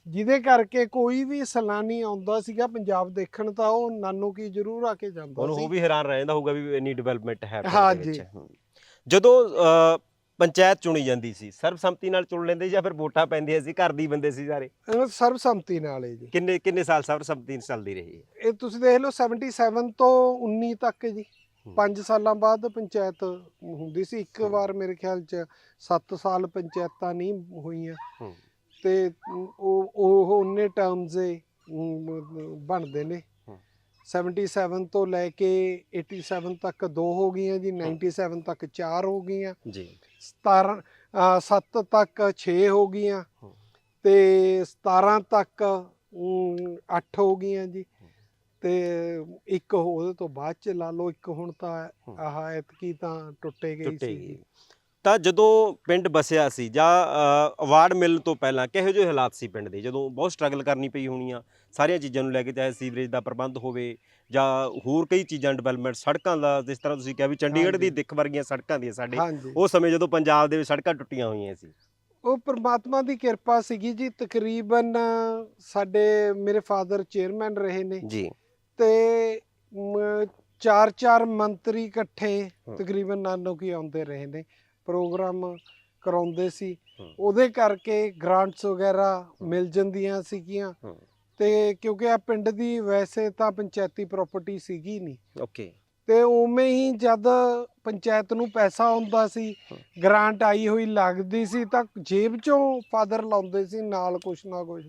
ਜਿਹਦੇ ਕਰਕੇ ਕੋਈ ਵੀ ਸੈਲਾਨੀ ਆਉਂਦਾ ਸੀਗਾ ਪੰਜਾਬ ਦੇਖਣ ਤਾਂ ਉਹ ਨਾਨੋ ਕੀ ਜ਼ਰੂਰ ਆ ਕੇ ਜਾਂਦਾ ਉਹਨੂੰ ਉਹ ਸੀ ਵੀ ਹੈਰਾਨ ਰਹਿ ਜਾਂਦਾ ਹੋਊਗਾ ਵੀ ਇੰਨੀ ਡਿਵੈਲਪਮੈਂਟ ਹੈ ਪਿੰਡ ਹਾਂ ਦੇ ਵਿੱਚ ਜੀ। ਹੂੰ। ਜਦੋਂ ਪੰਚਾਇਤ ਚੁਣੀ ਜਾਂਦੀ ਸੀ ਸਰਬਸੰਮਤੀ ਨਾਲ ਚੁਣ ਲੈਂਦੇ ਜਾਂ ਫਿਰ ਵੋਟਾਂ ਪੈਂਦੀਆਂ ਸੀ ਘਰ ਦੀ ਬੰਦੇ ਸੀ ਸਾਰੇ ਸਰਬਸੰਮਤੀ ਨਾਲ ਹੈ ਜੀ ਕਿੰਨੇ ਕਿੰਨੇ ਸਾਲ ਸਰਬਸੰਮਤੀ ਚੱਲਦੀ ਰਹੀ ਹੈ ਇਹ ਤੁਸੀਂ ਦੇਖ ਲਓ 77 ਤੋਂ 19 ਤੱਕ ਜੀ। 5 ਸਾਲਾਂ ਬਾਅਦ ਪੰਚਾਇਤ ਹੁੰਦੀ ਸੀ ਇੱਕ। ਵਾਰ ਮੇਰੇ ਖਿਆਲ ਚ 7 ਸਾਲ ਪੰਚਾਇਤਾਂ ਨਹੀਂ ਹੋਈਆਂ। ਤੇ ਉਹ ਉਹ ਉਹਨੇ ਟਰਮਸ ਬਣਦੇ ਨੇ ਹੂੰ। 77 ਤੋਂ ਲੈ ਕੇ 87 ਤੱਕ ਦੋ ਹੋ ਗਈਆਂ ਜੀ 97 ਤੱਕ ਚਾਰ ਹੋ ਗਈਆਂ ਜੀ 17 7 ਤੱਕ 6 ਹੋ ਗਈਆਂ। ਤੇ 17 ਤੱਕ 8 ਹੋ ਗਈਆਂ ਜੀ ਤੇ ਇੱਕ ਉਹਦੇ ਤੋਂ ਬਾਅਦ ਚ ਲਾ ਲਓ ਇੱਕ ਹੁਣ ਤਾਂ। ਆਹ ਐਤਕੀ ਤਾਂ ਟੁੱਟੇ ਗਈ ਟੁੱਟੇ ਸੀ ਤਾਂ ਜਦੋਂ ਪਿੰਡ ਬਸਿਆ ਸੀ ਜਾਂ ਅਵਾਰਡ ਮਿਲਣ ਤੋਂ ਪਹਿਲਾਂ ਕਿਹੋ ਜਿਹੇ ਹਾਲਾਤ ਸੀ ਪਿੰਡ ਦੇ? ਜਦੋਂ ਬਹੁਤ ਸਟਰਗਲ ਕਰਨੀ ਪਈ ਹੋਣੀਆਂ ਸਾਰੀਆਂ ਚੀਜ਼ਾਂ ਨੂੰ ਲੈ ਕੇ ਚਾਹੇ ਸੀਵਰੇਜ ਦਾ ਪ੍ਰਬੰਧ ਹੋਵੇ ਜਾਂ ਹੋਰ ਕਈ ਚੀਜ਼ਾਂ ਡਿਵੈਲਪਮੈਂਟ ਸੜਕਾਂ ਦਾ ਜਿਸ ਤਰ੍ਹਾਂ ਤੁਸੀਂ ਕਿਹਾ ਵੀ ਚੰਡੀਗੜ੍ਹ ਦੀ ਹਾਂਜੀ। ਦਿੱਖ ਵਰਗੀਆਂ ਸੜਕਾਂ ਦੀਆਂ ਸਾਡੇ ਹਾਂਜੀ। ਉਸ ਸਮੇਂ ਜਦੋਂ ਪੰਜਾਬ ਦੇ ਵਿੱਚ ਸੜਕਾਂ ਟੁੱਟੀਆਂ ਹੋਈਆਂ ਸੀ। ਉਹ ਪ੍ਰਮਾਤਮਾ ਦੀ ਕਿਰਪਾ ਸੀਗੀ ਜੀ ਤਕਰੀਬਨ ਸਾਡੇ ਮੇਰੇ ਫਾਦਰ ਚੇਅਰਮੈਨ ਰਹੇ ਨੇ। ਜੀ। ਤੇ ਚਾਰ ਚਾਰ ਮੰਤਰੀ ਇਕੱਠੇ। ਤਕਰੀਬਨ ਨਾਨੋ ਕੀ ਆਉਂਦੇ ਰਹੇ ਨੇ ਪ੍ਰੋਗਰਾਮ ਕਰਾਉਂਦੇ ਸੀ। ਉਹਦੇ ਕਰਕੇ ਗ੍ਰਾਂਟਸ ਵਗੈਰਾ ਮਿਲ ਜਾਂਦੀਆਂ ਸੀਗੀਆਂ। ਤੇ ਕਿਉਂਕਿ ਆ ਪਿੰਡ ਦੀ ਵੈਸੇ ਤਾਂ ਪੰਚਾਇਤੀ ਪ੍ਰਾਪਰਟੀ ਸੀਗੀ ਨਹੀਂ ਓਕੇ ਤੇ ਉਵੇਂ ਹੀ ਜਦ ਪੰਚਾਇਤ ਨੂੰ ਪੈਸਾ ਆਉਂਦਾ ਸੀ। ਗ੍ਰਾਂਟ ਆਈ ਹੋਈ ਲੱਗਦੀ ਸੀ ਤਾਂ ਜੇਬ ਚੋਂ ਫਾਦਰ ਲਾਉਂਦੇ ਸੀ ਨਾਲ ਕੁਛ ਨਾ ਕੁਛ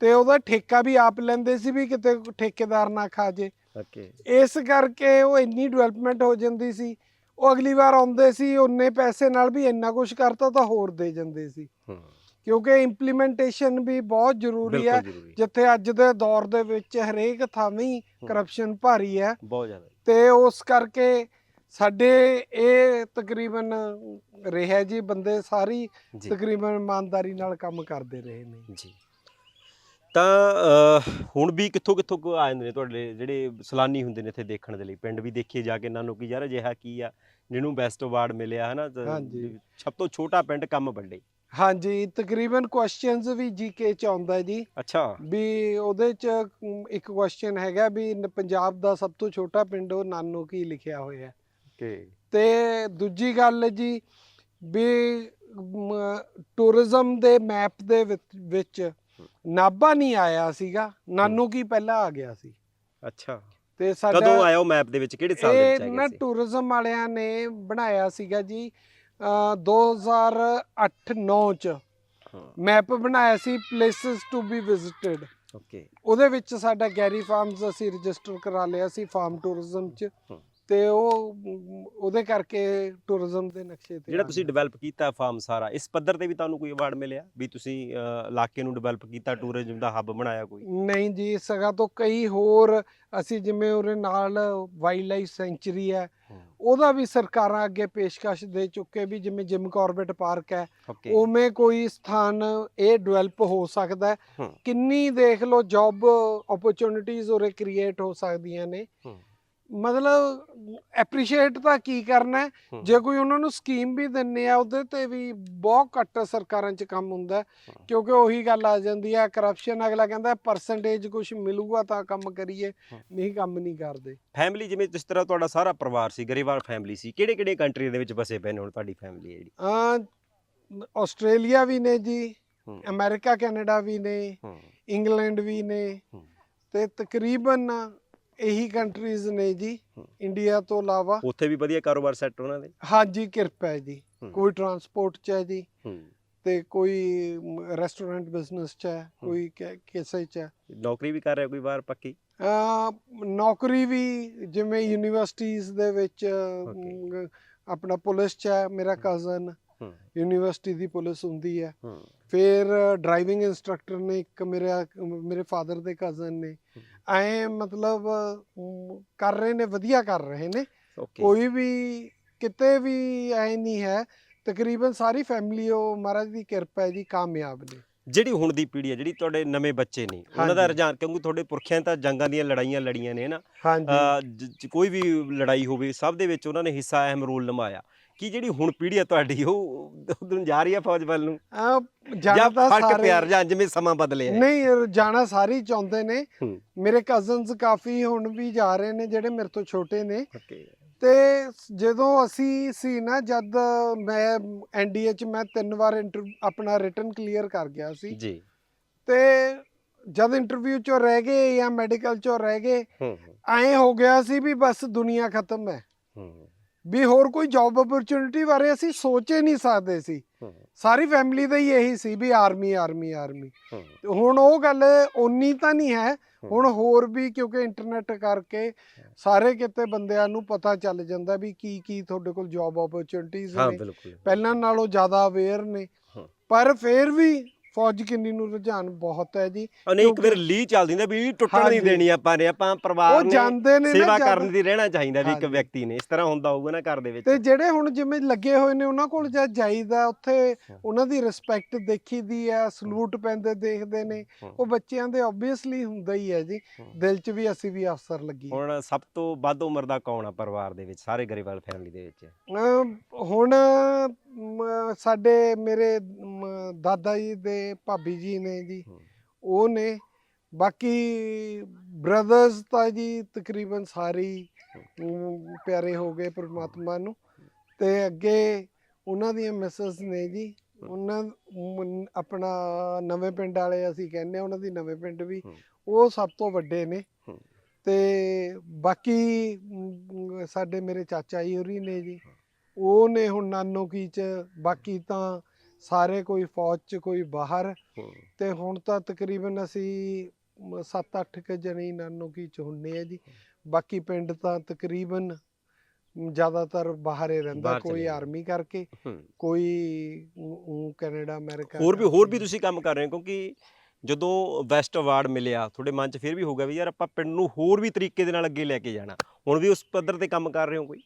ਤੇ ਉਹਦਾ ਠੇਕਾ ਵੀ ਆਪ ਲੈਂਦੇ ਸੀ ਵੀ ਕਿਤੇ ਠੇਕੇਦਾਰ ਨਾ ਖਾ ਜੇ। ਓਕੇ। ਇਸ ਕਰਕੇ ਉਹ ਇੰਨੀ ਡਿਵੈਲਪਮੈਂਟ ਹੋ ਜਾਂਦੀ ਸੀ। ਉਹ ਅਗਲੀ ਵਾਰ ਆਉਂਦੇ ਸੀ ਉਹਨੇ ਪੈਸੇ ਨਾਲ ਵੀ ਇੰਨਾ ਕੁਝ ਕਰਤਾ ਤਾਂ ਹੋਰ ਦੇ ਜਾਂਦੇ ਸੀ। ਕਿਉਂਕਿ ਇੰਪਲੀਮੈਂਟੇਸ਼ਨ ਵੀ ਬਹੁਤ ਜ਼ਰੂਰੀ ਹੈ। ਜਿੱਥੇ ਅੱਜ ਦੇ ਦੌਰ ਦੇ ਵਿੱਚ ਹਰੇਕ ਥਾਵੇਂ ਕਰਪਸ਼ਨ ਭਾਰੀ ਹੈ। ਬਹੁਤ ਜ਼ਿਆਦਾ। ਤੇ ਉਸ ਕਰਕੇ ਸਾਡੇ ਇਹ ਤਕਰੀਬਨ ਰਿਹਾ ਜੀ ਬੰਦੇ ਸਾਰੀ ਤਕਰੀਬਨ ਇਮਾਨਦਾਰੀ ਨਾਲ ਕੰਮ ਕਰਦੇ ਰਹੇ ਨੇ। ਜੀ। ਤਾਂ ਹੁਣ ਵੀ ਕਿੱਥੋਂ ਕਿੱਥੋਂ ਕੁ ਆ ਜਾਂਦੇ ਨੇ ਤੁਹਾਡੇ ਜਿਹੜੇ ਸਲਾਨੀ ਹੁੰਦੇ ਨੇ ਇੱਥੇ ਦੇਖਣ ਦੇ ਲਈ? ਪਿੰਡ ਵੀ ਦੇਖੀਏ ਜਾ ਕੇ ਨਾਨੋ ਕੀ ਯਾਰ ਅਜਿਹਾ ਕੀ ਆ ਜਿਹਨੂੰ ਬੈਸਟ ਅਵਾਰਡ ਮਿਲਿਆ ਹਨਾ? ਹਾਂਜੀ। ਸਭ ਤੋਂ ਛੋਟਾ ਪਿੰਡ ਕੰਮ ਵੱਡੇ। ਹਾਂਜੀ ਤਕਰੀਬਨ ਕੁਐਸਚਨਸ ਵੀ ਜੀਕੇ ਚ ਆਉਂਦਾ ਹੈ ਜੀ। ਅੱਛਾ। ਵੀ ਉਹਦੇ ਚ ਅਮ, ਇੱਕ ਕੁਐਸਚਨ ਹੈਗਾ ਵੀ ਨ- ਪੰਜਾਬ ਦਾ ਸਭ ਤੋਂ ਛੋਟਾ ਪਿੰਡ ਉਹ ਨਾਨੋ ਕੀ ਲਿਖਿਆ ਹੋਇਆ। ਹੈ। ਓਕੇ। ਤੇ ਦੂਜੀ ਗੱਲ ਜੀ ਵੀ ਟੂਰਿਜ਼ਮ ਦੇ ਮੈਪ ਦੇ ਵਿੱਚ- ਵਿੱਚ ਨਾਭਾ ਨਹੀਂ ਆਇਆ ਸੀਗਾ ਨਾਨੋ ਕੀ ਪਹਿਲਾਂ ਆ ਗਿਆ ਸੀ। ਅੱਛਾ। ਤੇ ਸਾਡਾ ਕਦੋਂ ਆਇਆ ਉਹ ਮੈਪ ਦੇ ਵਿੱਚ? ਕਿਹੜੇ ਸਾਲ ਦੇ ਵਿੱਚ ਇਹ ਆ ਨਾ ਟੂਰਿਜ਼ਮ ਵਾਲਿਆਂ ਨੇ ਬਣਾਇਆ ਸੀਗਾ ਜੀ ਅ, 2008-9 ਚ। ਮੈਪ ਬਣਾਇਆ ਸੀ places to be visited okay ਉਹਦੇ ਵਿੱਚ ਸਾਡਾ ਗੈਰੀ ਫਾਰਮਸ ਅਸੀਂ ਰਜਿਸਟਰ ਕਰਾ ਲਿਆ ਸੀ ਫਾਰਮ ਟੂਰਿਜ਼ਮ ਚ। ਤੇ ਉਹ ਉਹਦੇ ਕਰਕੇ ਟੂਰਿਜ਼ਮ ਦੇ ਨਕਸ਼ੇ ਤੇ ਜਿਹੜਾ ਤੁਸੀਂ। ਡਿਵੈਲਪ ਕੀਤਾ ਫਾਰਮ ਸਾਰਾ ਇਸ ਪੱਧਰ ਤੇ ਵੀ ਤੁਹਾਨੂੰ ਕੋਈ ਅਵਾਰਡ ਮਿਲਿਆ ਵੀ ਤੁਸੀਂ ਇਲਾਕੇ ਨੂੰ ਡਿਵੈਲਪ ਕੀਤਾ ਟੂਰਿਜ਼ਮ ਦਾ ਹੱਬ ਬਣਾਇਆ ਕੋਈ ਨਹੀਂ ਜੀ ਸਗਾ ਤੋਂ ਕਈ ਹੋਰ ਅਸੀਂ ਜਿਵੇਂ ਉਹਦੇ ਨਾਲ ਵਾਈਲਡ ਲਾਈਫ ਸੈਂਚੁਰੀ ਹੈ ਉਹਦਾ ਵੀ ਸਰਕਾਰਾਂ ਅੱਗੇ ਪੇਸ਼ਕਸ਼ ਦੇ ਚੁੱਕੇ ਵੀ ਜਿਵੇਂ ਜਿਮ ਕਾਰਬੇਟ ਪਾਰਕ ਹੈ ਉਵੇਂ ਕੋਈ ਸਥਾਨ ਇਹ ਡਿਵੈਲਪ ਹੋ ਸਕਦਾ। ਕਿੰਨੀ ਦੇਖ ਲਓ ਜੌਬ ਓਪਰਚੁਨਿਟੀਜ਼ ਉਰੇ ਕ੍ਰੀਏਟ ਹੋ ਸਕਦੀਆਂ ਨੇ। ਮਤਲਬ ਐਪਰੀਸ਼ੀਏਟ ਤਾਂ ਕੀ ਕਰਨਾ ਹੈ? ਜੇ ਕੋਈ ਉਹਨਾਂ ਨੂੰ ਸਕੀਮ ਵੀ ਦਿੰਨੇ ਆ ਉਹਦੇ ਤੇ ਵੀ ਬਹੁਤ ਘੱਟ ਸਰਕਾਰਾਂ 'ਚ ਕੰਮ ਹੁੰਦਾ ਹੈ। ਕਿਉਂਕਿ ਉਹੀ ਗੱਲ ਆ ਜਾਂਦੀ ਆ ਕਰਪਸ਼ਨ ਅਗਲਾ ਕਹਿੰਦਾ ਪਰਸੈਂਟੇਜ ਕੁਝ ਮਿਲੂਗਾ ਤਾਂ ਕੰਮ ਕਰੀਏ। ਨਹੀਂ ਕੰਮ ਨਹੀਂ ਕਰਦੇ ਫੈਮਿਲੀ ਜਿਵੇਂ ਜਿਸ ਤਰ੍ਹਾਂ ਤੁਹਾਡਾ ਸਾਰਾ ਪਰਿਵਾਰ ਸੀ ਗਰੀਬਾਰ ਫੈਮਿਲੀ ਸੀ ਕਿਹੜੇ ਕਿਹੜੇ ਕੰਟਰੀ ਦੇ ਵਿੱਚ ਬਸੇ ਪਏ ਨੇ ਹੁਣ ਤੁਹਾਡੀ ਫੈਮਿਲੀ ਹੈ ਜਿਹੜੀ ਅ ਆਸਟ੍ਰੇਲੀਆ ਵੀ ਨੇ ਜੀ ਹੂੰ, ਅਮਰੀਕਾ ਕੈਨੇਡਾ ਵੀ ਨੇ ਇੰਗਲੈਂਡ ਵੀ ਨੇ ਹੂੰ। ਤੇ ਤਕਰੀਬਨ ਇਹੀ ਕੰਟਰੀਜ਼ ਨੇ ਜੀ। ਇੰਡੀਆ ਤੋਂ ਇਲਾਵਾ ਉੱਥੇ ਵੀ ਵਧੀਆ ਕਾਰੋਬਾਰ ਸੈੱਟ ਉਹਨਾਂ ਦੇ? ਹਾਂਜੀ ਕਿਰਪਾ ਹੈ ਜੀ। ਕੋਈ ਟਰਾਂਸਪੋਰਟ ਚ ਹੈ ਜੀ। ਤੇ ਕੋਈ ਰੈਸਟੋਰੈਂਟ ਬਿਜ਼ਨਸ ਚ ਹੈ ਕੋਈ ਕਿਸੇ ਚ ਹੈ। ਨੌਕਰੀ ਵੀ ਕਰ ਰਿਹਾ ਕੋਈ ਬਾਹਰ ਪੱਕੀ? ਅਹ ਨੌਕਰੀ ਵੀ ਜਿਵੇਂ ਯੂਨੀਵਰਸਿਟੀਜ਼ ਦੇ ਵਿੱਚ ਆਪਣਾ ਪੁਲਿਸ ਚ ਹੈ ਮੇਰਾ ਕਜ਼ਨ ਯੂਨੀਵਰਸਿਟੀ ਦੀ ਪੁਲਿਸ ਹੁੰਦੀ ਹੈ। ਫਿਰ ਡਰਾਈਵਿੰਗ ਇੰਸਟ੍ਰਕਟਰ ਨੇ ਇੱਕ ਮੇਰਾ ਮੇਰੇ ਫਾਦਰ ਦੇ ਕਜ਼ਨ ਨੇ। ਐ ਮਤਲਬ ਅਮ, ਕਰ ਰਹੇ ਨੇ ਵਧੀਆ ਕਰ ਰਹੇ ਨੇ। ਓਕੇ। ਕੋਈ ਵੀ ਕਿਤੇ ਵੀ ਐ ਨਹੀਂ ਹੈ ਤਕਰੀਬਨ ਸਾਰੀ ਫੈਮਿਲੀ ਉਹ ਮਹਾਰਾਜ ਦੀ ਕਿਰਪਾ ਹੈ ਜੀ ਕਾਮਯਾਬ ਨੇ। ਜਿਹੜੀ ਹੁਣ ਦੀ ਪੀੜ੍ਹੀ ਹੈ ਜਿਹੜੀ ਤੁਹਾਡੇ ਨਵੇਂ ਬੱਚੇ ਨੇ ਉਹਨਾਂ ਦਾ ਹਾਂਜੀ। ਰੁਝਾਨ ਕਿਉਂਕਿ ਤੁਹਾਡੇ ਪੁਰਖਿਆਂ ਤਾਂ ਜੰਗਾਂ ਦੀਆਂ ਲੜਾਈਆਂ ਲੜੀਆਂ ਨੇ ਨਾ ਹਾਂਜੀ। ਅਹ ਜ- ਜ- ਕੋਈ ਵੀ ਲੜਾਈ ਹੋਵੇ ਸਭ ਦੇ ਵਿੱਚ ਉਹਨਾਂ ਨੇ ਹਿੱਸਾ ਅਹਿਮ ਰੋਲ ਨਿਭਾਇਆ। ਕੀ ਜਿਹੜੀ ਹੁਣ ਪੀੜ੍ਹੀ ਹੈ ਤੁਹਾਡੀ ਉਹ ਉਧਰ ਜਾ ਰਹੀ ਹੈ ਫੌਜ ਵੱਲ ਨੂੰ? ਅਹ, ਜਾਣਾ ਜਾਂ ਤਾਂ ਫ਼ਰਕ ਸਾਰੇ ਪਿਆਰ ਜਾਂ ਜਿਵੇਂ ਸਮਾਂ ਬਦਲਿਆ ਹੈ? ਨਹੀਂ ਜਾਣਾ ਸਾਰੇ ਹੀ ਚਾਹੁੰਦੇ ਨੇ। ਹੂੰ। ਮੇਰੇ ਕਜ਼ਨਸ ਕਾਫੀ ਹੁਣ ਵੀ ਜਾ ਰਹੇ ਨੇ ਜਿਹੜੇ ਮੇਰੇ ਤੋਂ ਛੋਟੇ ਨੇ। ਤੇ ਜਦੋਂ ਅਸੀਂ ਸੀ ਨਾ ਜਦ ਮੈਂ ਐਨਡੀਏ ਚ ਮੈਂ ਤਿੰਨ ਵਾਰ ਇੰਟਰ ਆਪਣਾ ਰਿਟਨ ਕਲੀਅਰ ਕਰ ਗਿਆ ਸੀ। ਜੀ। ਤੇ ਜਦ ਇੰਟਰਵਿਊ ਚੋਂ ਰਹਿ ਗਏ ਜਾਂ ਮੈਡੀਕਲ ਚੋਂ ਰਹਿ ਗਏ ਹੂੰ। ਐਂ ਹੋ ਗਿਆ ਸੀ ਵੀ ਬਸ ਦੁਨੀਆ ਖਤਮ ਹੈ। ਹੂੰ। ਵੀ ਹੋਰ ਕੋਈ ਜੌਬ ਅਪਰਚੁਨਿਟੀ ਬਾਰੇ ਅਸੀਂ ਸੋਚ ਨਹੀਂ ਸਕਦੇ ਸੀ। ਸਾਰੀ ਫੈਮਿਲੀ ਦਾ ਹੀ ਇਹੀ ਸੀ ਵੀ ਆਰਮੀ ਆਰਮੀ ਆਰਮੀ ਹੁਣ ਉਹ ਗੱਲ ਓਨੀ ਤਾਂ ਨਹੀਂ ਹੈ। ਹੁਣ ਹੋਰ ਵੀ ਕਿਉਂਕਿ ਇੰਟਰਨੈਟ ਕਰਕੇ ਸਾਰੇ ਕਿਤੇ ਬੰਦਿਆਂ ਨੂੰ ਪਤਾ ਚੱਲ ਜਾਂਦਾ ਵੀ ਕੀ ਕੀ ਤੁਹਾਡੇ ਕੋਲ ਜੌਬ ਹਾਂ ਨੇ। ਪਹਿਲਾਂ ਨਾਲੋਂ ਜ਼ਿਆਦਾ ਅਵੇਅਰ ਨੇ। ਪਰ ਫਿਰ ਵੀ ਫੌਜ ਕਿੰਨੀ ਨੂੰ ਰੁਝਾਨ ਬਹੁਤ ਹੈ ਜੀ ਉਹ ਨਹੀਂ ਇੱਕ ਵਾਰ ਲੀ ਚੱਲਦੀ ਹੁੰਦਾ ਵੀ ਟੁੱਟਣ ਨਹੀਂ। ਦੇਣੀ ਆਪਾਂ ਨੇ ਆਪਾਂ ਪਰਿਵਾਰ ਉਹ ਨੇ ਜਾਂਦੇ ਨੇ ਨਾ ਸੇਵਾ ਕਰਨ ਦੀ ਰਹਿਣਾ ਚਾਹੀਦਾ ਵੀ ਇੱਕ। ਵਿਅਕਤੀ ਨੇ ਇਸ ਤਰ੍ਹਾਂ ਹੁੰਦਾ ਹੋਊਗਾ ਨਾ ਘਰ ਦੇ ਵਿੱਚ ਤੇ ਜਿਹੜੇ ਹੁਣ ਜਿਵੇਂ ਲੱਗੇ ਹੋਏ ਨੇ ਉਹਨਾਂ ਕੋਲ ਜਦ ਜਾਈਦਾ ਉੱਥੇ ਉਹਨਾਂ ਦੀ ਰਿਸਪੈਕਟ ਦੇਖੀਦੀ ਹੈ ਸਲੂਟ ਪੈਂਦੇ ਦੇਖਦੇ ਨੇ। ਉਹ ਬੱਚਿਆਂ ਦੇ ਆਬਵੀਅਸਲੀ ਹੁੰਦਾ ਹੀ ਹੈ ਜੀ। ਦਿਲ 'ਚ ਵੀ ਅਸੀਂ ਵੀ ਅਫਸਰ ਲੱਗੀ ਹੁਣ ਸਭ ਤੋਂ ਵੱਧ ਉਮਰ ਦਾ ਕੌਣ ਆ ਪਰਿਵਾਰ ਦੇ ਵਿੱਚ ਸਾਰੇ ਗਰੇਵਾਲ ਫੈਮਿਲੀ ਦੇ ਵਿੱਚ ਹੁਣ ਸਾਡੇ ਮੇਰੇ ਦਾਦਾ ਜੀ ਦੇ ਭਾਬੀ ਜੀ ਨੇ ਜੀ। ਉਹ ਨੇ। ਬਾਕੀ ਬ੍ਰਦਰਸ ਤਾਂ ਜੀ ਤਕਰੀਬਨ ਸਾਰੇ ਪਿਆਰੇ ਹੋ ਗਏ ਪ੍ਰਮਾਤਮਾ ਨੂੰ। ਤੇ ਅੱਗੇ ਉਹਨਾਂ ਦੀਆਂ ਮਿਸਸ ਨੇ ਜੀ ਉਹਨਾਂ ਆਪਣਾ ਨਵੇਂ ਪਿੰਡ ਵਾਲੇ ਅਸੀਂ ਕਹਿੰਦੇ ਉਹਨਾਂ ਦੀ ਨਵੇਂ ਪਿੰਡ ਵੀ। ਉਹ ਸਭ ਤੋਂ ਵੱਡੇ ਨੇ। ਤੇ ਬਾਕੀ ਸਾਡੇ ਮੇਰੇ ਚਾਚਾ ਜੀ ਹੋਰੀ ਨੇ ਜੀ। ਉਹ ਨੇ ਹੁਣ ਨਾਨੋ ਕੀ ਚ ਬਾਕੀ ਤਾਂ ਸਾਰੇ ਕੋਈ ਫੌਜ ਚ ਕੋਈ ਬਾਹਰ। ਤੇ ਹੁਣ ਤਾਂ ਤਕਰੀਬਨ ਅਸੀਂ 7-8 ਕ ਜਣੇ ਨਾਨੋ ਕੀ ਚ ਹੁੰਨੇ ਆ ਜੀ ਬਾਕੀ ਪਿੰਡ ਤਾਂ ਤਕਰੀਬਨ ਜ਼ਿਆਦਾਤਰ ਬਾਹਰ ਰਹਿੰਦਾ ਕੋਈ। ਆਰਮੀ ਕਰਕੇ। ਕੋਈ ਕੈਨੇਡਾ ਅਮਰੀਕਾ ਹੋਰ ਵੀ ਹੋਰ ਵੀ। ਤੁਸੀਂ ਕੰਮ ਕਰ ਰਹੇ ਹੋ ਕਿਉਂਕਿ ਜਦੋਂ ਵੈਸਟ ਅਵਾਰਡ ਮਿਲਿਆ ਤੁਹਾਡੇ ਮਨ 'ਚ ਫਿਰ ਵੀ ਹੋਊਗਾ ਵੀ ਯਾਰ ਆਪਾਂ ਪਿੰਡ ਨੂੰ ਹੋਰ ਵੀ ਤਰੀਕੇ ਦੇ ਨਾਲ ਅੱਗੇ ਲੈ ਕੇ ਜਾਣਾ ਹੁਣ ਵੀ ਉਸ ਪੱਧਰ ਤੇ ਕੰਮ ਕਰ ਰਹੇ ਹੋ ਕੋਈ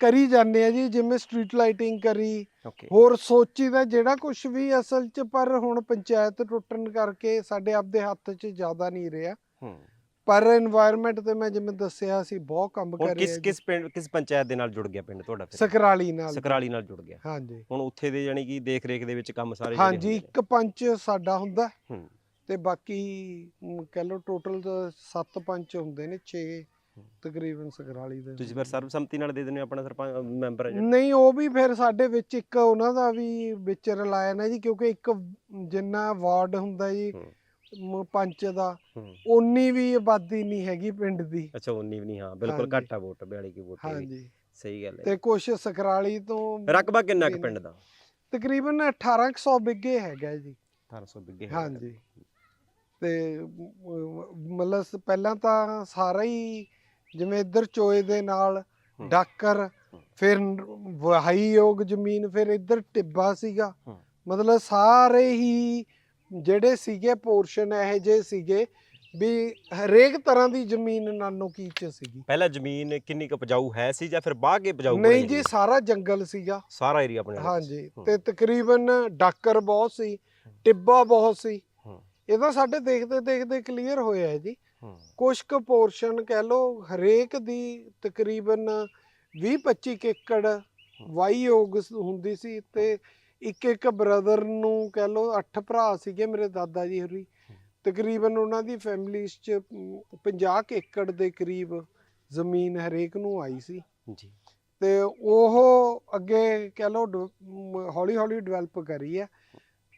ਕਰੀ ਜਾਂਦੇ ਆ ਜੀ ਜਿਵੇਂ ਸਟਰੀਟ ਲਾਈਟਿੰਗ ਕਰੀ ਓਕੇ ਹੋਰ ਸੋਚੀਦਾ ਜਿਹੜਾ ਕੁਝ ਵੀ ਅਸਲ 'ਚ ਪਰ ਹੁਣ ਪੰਚਾਇਤ ਟੁੱਟਣ ਕਰਕੇ ਸਾਡੇ ਆਪਦੇ ਹੱਥ 'ਚ ਜ਼ਿਆਦਾ ਨਹੀਂ ਰਿਹਾ। ਪਰ এনवायरमेंट ਤੇ ਮੈਂ ਜਿਵੇਂ ਦੱਸਿਆ ਸੀ ਬਹੁਤ ਕੰਮ ਕਰ ਰਿਹਾ ਕਿਸ ਕਿਸ ਪਿੰਡ ਕਿਸ ਪੰਚਾਇਤ ਦੇ ਨਾਲ ਜੁੜ ਗਿਆ ਪਿੰਡ ਤੁਹਾਡਾ ਫਿਰ? ਸਕਰਾਲੀ ਨਾਲ ਸਕਰਾਲੀ ਨਾਲ ਜੁੜ ਗਿਆ। ਹਾਂਜੀ। ਹੁਣ ਉੱਥੇ ਦੇ ਯਾਨੀ ਕਿ ਦੇਖ ਰੇਖ ਦੇ ਵਿੱਚ ਕੰਮ ਸਾਰੇ ਹਾਂਜੀ ਇੱਕ ਪੰਚ ਸਾਡਾ ਹੁੰਦਾ। ਤੇ ਬਾਕੀ ਕਹਿ ਲੋ ਟੋਟਲ 7 ਪੰਚ ਹੁੰਦੇ ਨੇ 6 ਤਕਰੀਬਨ ਸਕਰਾਲੀ ਦੇ ਤੁਸੀਂ ਫਿਰ ਸਰਬਸੰਮਤੀ ਨਾਲ ਦੇ ਦਿੰਦੇ ਹੋ ਆਪਣਾ ਸਰਪੰਚ ਮੈਂਬਰ ਹੈ ਜਿਹੜਾ? ਨਹੀਂ ਉਹ ਵੀ ਫਿਰ ਸਾਡੇ ਵਿੱਚ ਇੱਕ ਉਹਨਾਂ ਦਾ ਵੀ ਵਿੱਚ ਰਲਾਇਨ ਹੈ ਜੀ ਕਿਉਂਕਿ ਇੱਕ ਜਿੰਨਾ ਵਾਰਡ ਹੁੰਦਾ ਜੀ ਹੂੰ। ਮ, ਪੰਚ ਦਾ ਹੂੰ। ਉਨੀ ਵੀ ਆਬਾਦੀ ਨਹੀਂ ਹੈਗੀ ਪਿੰਡ ਦੀ। ਅੱਛਾ 19 ਵੀ ਨਹੀਂ ਹਾਂ ਬਿਲਕੁਲ ਹਾਂਜੀ। ਘੱਟ ਆ ਵੋਟ 42 ਕੀ ਵੋਟ ਹੈ ਹਾਂਜੀ। ਸਹੀ ਗੱਲ ਹੈ ਤੇ ਕੁਛ ਸਕਰਾਲੀ ਤੋਂ ਰਕਬਾ ਕਿੰਨਾ ਕੁ ਪਿੰਡ ਦਾ? ਤਕਰੀਬਨ 1800 ਬਿੱਗੇ ਹੈਗਾ ਜੀ। 1800 ਬਿੱਗੇ ਹੈਗਾ। ਹਾਂਜੀ। ਤੇ ਮ- ਮਤਲਬ ਸ- ਪਹਿਲਾਂ ਤਾਂ ਸਾਰਾ ਹੀ ਜਿਵੇਂ ਇੱਧਰ ਚੋਏ ਦੇ ਨਾਲ। ਡਾਕਰ ਫਿਰ ਵਹਾਈ ਯੋਗ ਜ਼ਮੀਨ ਫਿਰ ਇੱਧਰ ਟਿੱਬਾ ਸੀਗਾ। ਮਤਲਬ ਸਾਰੇ ਹੀ ਜਿਹੜੇ ਸੀਗੇ ਪੋਰਸ਼ਨ ਇਹੋ ਜਿਹੇ ਸੀਗੇ ਵੀ ਹਰੇਕ ਤਰ੍ਹਾਂ ਦੀ ਜ਼ਮੀਨ ਨਾਨੋ ਕੀ ਚ ਸੀਗੀ ਪਹਿਲਾਂ ਜ਼ਮੀਨ ਕਿੰਨੀ ਕੁ ਉਪਜਾਊ ਹੈ ਸੀ ਜਾਂ ਫਿਰ ਬਾਹ ਕੇ ਉਪਜਾਊ ਨਹੀਂ ਜੀ? ਸਾਰਾ ਜੰਗਲ ਸੀਗਾ ਸਾਰਾ ਏਰੀਆ ਆਪਣੇ ਹਾਂਜੀ। ਤੇ ਤਕਰੀਬਨ ਡਾਕਰ ਬਹੁਤ ਸੀ ਟਿੱਬਾ ਬਹੁਤ ਸੀ। ਇਹ ਤਾਂ ਸਾਡੇ ਦੇਖਦੇ ਦੇਖਦੇ ਕਲੀਅਰ ਹੋਇਆ ਹੈ ਜੀ ਕੁਛ ਕੁ ਪੋਰਸ਼ਨ ਕਹਿ ਲੋ ਹਰੇਕ ਦੀ ਤਕਰੀਬਨ 20-25 ਏਕੜ ਵਾਈ ਯੋਗ ਸ- ਹੁੰਦੀ ਸੀ ਤੇ ਇੱਕ ਇੱਕ ਬ੍ਰਦਰ ਨੂੰ ਕਹਿ ਲੋ ਅੱਠ ਭਰਾ ਸੀਗੇ ਮੇਰੇ ਦਾਦਾ ਜੀ ਹੋਰੀ। ਤਕਰੀਬਨ ਉਹਨਾਂ ਦੀ ਫੈਮਿਲੀ ਚ 50 ਕੁ ਏਕੜ ਦੇ ਕਰੀਬ ਜ਼ਮੀਨ ਹਰੇਕ ਨੂੰ ਆਈ ਸੀ। ਜੀ। ਤੇ ਉਹ ਅੱਗੇ ਕਹਿ ਲੋ ਹੌਲੀ ਹੌਲੀ ਡਿਵੈਲਪ ਕਰੀ ਹੈ।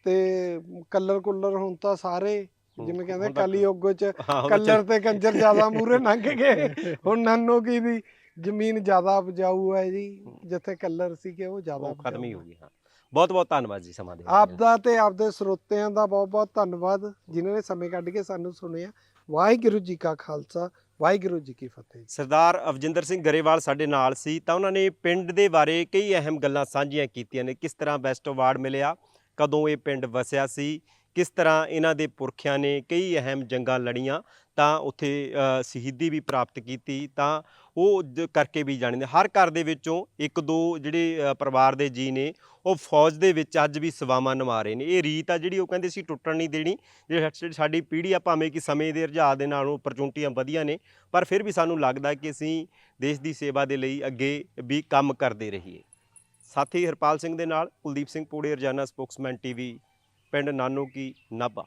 ਤੇ ਕਲਰ ਕੁਲਰ ਹੁਣ ਤਾਂ ਸਾਰੇ ਜਿਵੇਂ ਕਹਿੰਦੇ ਤਾਂ- ਕਲਯੁੱਗ ਚ ਕਲਰ ਤੇ ਕੰਜਰ ਜ਼ਿਆਦਾ ਮੂਰੇ ਲੰਘ ਗਏ। ਹੁਣ ਨਾਨੋ ਕੀ ਦੀ ਜ਼ਮੀਨ ਜ਼ਿਆਦਾ ਉਪਜਾਊ ਹੈ ਜੀ ਜਿੱਥੇ ਕਲਰ ਸੀਗੇ ਉਹ ਜ਼ਿਆਦਾ ਖਤਮ ਹੀ ਹੋ ਗਈ ਹਾਂ। ਬਹੁਤ ਬਹੁਤ ਧੰਨਵਾਦ ਜੀ ਸਮਾਂ ਦੇ ਆਪ ਦਾ ਤੇ ਆਪਦੇ ਸਰੋਤਿਆਂ ਦਾ ਬਹੁਤ ਬਹੁਤ ਧੰਨਵਾਦ ਜਿਨ੍ਹਾਂ ਨੇ ਸਮੇਂ ਕੱਢ ਕੇ ਸਾਨੂੰ ਸੁਣਿਆ। ਵਾਹਿਗੁਰੂ ਜੀ ਕਾ ਖਾਲਸਾ ਵਾਹਿਗੁਰੂ ਜੀ ਕੀ ਫਤਿਹ ਸਰਦਾਰ ਅਵਜਿੰਦਰ ਸਿੰਘ ਗਰੇਵਾਲ ਸਾਡੇ ਨਾਲ ਸੀ ਤਾਂ ਉਹਨਾਂ ਨੇ ਪਿੰਡ ਦੇ ਬਾਰੇ ਕਈ ਅਹਿਮ ਗੱਲਾਂ ਸਾਂਝੀਆਂ ਕੀਤੀਆਂ ਨੇ ਕਿਸ ਤਰ੍ਹਾਂ ਬੈਸਟ ਅਵਾਰਡ ਮਿਲਿਆ ਕਦੋਂ ਇਹ ਪਿੰਡ ਵਸਿਆ ਸੀ ਕਿਸ ਤਰ੍ਹਾਂ ਇਹਨਾਂ ਦੇ ਪੁਰਖਿਆਂ ਨੇ ਕਈ ਅਹਿਮ ਜੰਗਾਂ ਲੜੀਆਂ, ਤਾਂ ਉੱਥੇ ਸ਼ਹੀਦੀ ਵੀ ਪ੍ਰਾਪਤ ਕੀਤੀ, ਤਾਂ ਉਹ ਦ- ਕਰਕੇ ਵੀ ਜਾਣਦੇ ਹਰ ਘਰ ਦੇ ਵਿੱਚੋਂ ਇੱਕ ਦੋ ਜਿਹੜੇ ਪਰਿਵਾਰ ਦੇ ਜੀ ਨੇ, ਉਹ ਫੌਜ ਦੇ ਵਿੱਚ ਅੱਜ ਵੀ ਸੇਵਾਵਾਂ ਨਿਭਾ ਰਹੇ ਨੇ। ਇਹ ਰੀਤ ਆ ਜਿਹੜੀ ਉਹ ਕਹਿੰਦੇ ਸੀ ਟੁੱਟਣ ਨਹੀਂ ਦੇਣੀ। ਜਿਹੜੀ ਸਾਡੀ ਪੀੜ੍ਹੀ ਆ ਭਾਵੇਂ ਕਿ ਸਮੇਂ ਦੇ ਰੁਝਾਨ ਦੇ ਨਾਲ ਓਪਰਚੁਨਿਟੀਆਂ ਵਧੀਆ ਨੇ, ਪਰ ਫਿਰ ਵੀ ਸਾਨੂੰ ਲੱਗਦਾ ਕਿ ਅਸੀਂ ਦੇਸ਼ ਦੀ ਸੇਵਾ ਦੇ ਲਈ ਅੱਗੇ ਵੀ ਕੰਮ ਕਰਦੇ ਰਹੀਏ। ਸਾਥੀ ਹਰਪਾਲ ਸਿੰਘ ਦੇ ਨਾਲ ਕੁਲਦੀਪ ਸਿੰਘ ਪੂੜੇ, ਰਜਾਨਾ ਸਪੋਕਸਮੈਨ ਟੀਵੀ ਪਿੰਡ ਨਾਨੋ ਕੀ ਨਾਭਾ।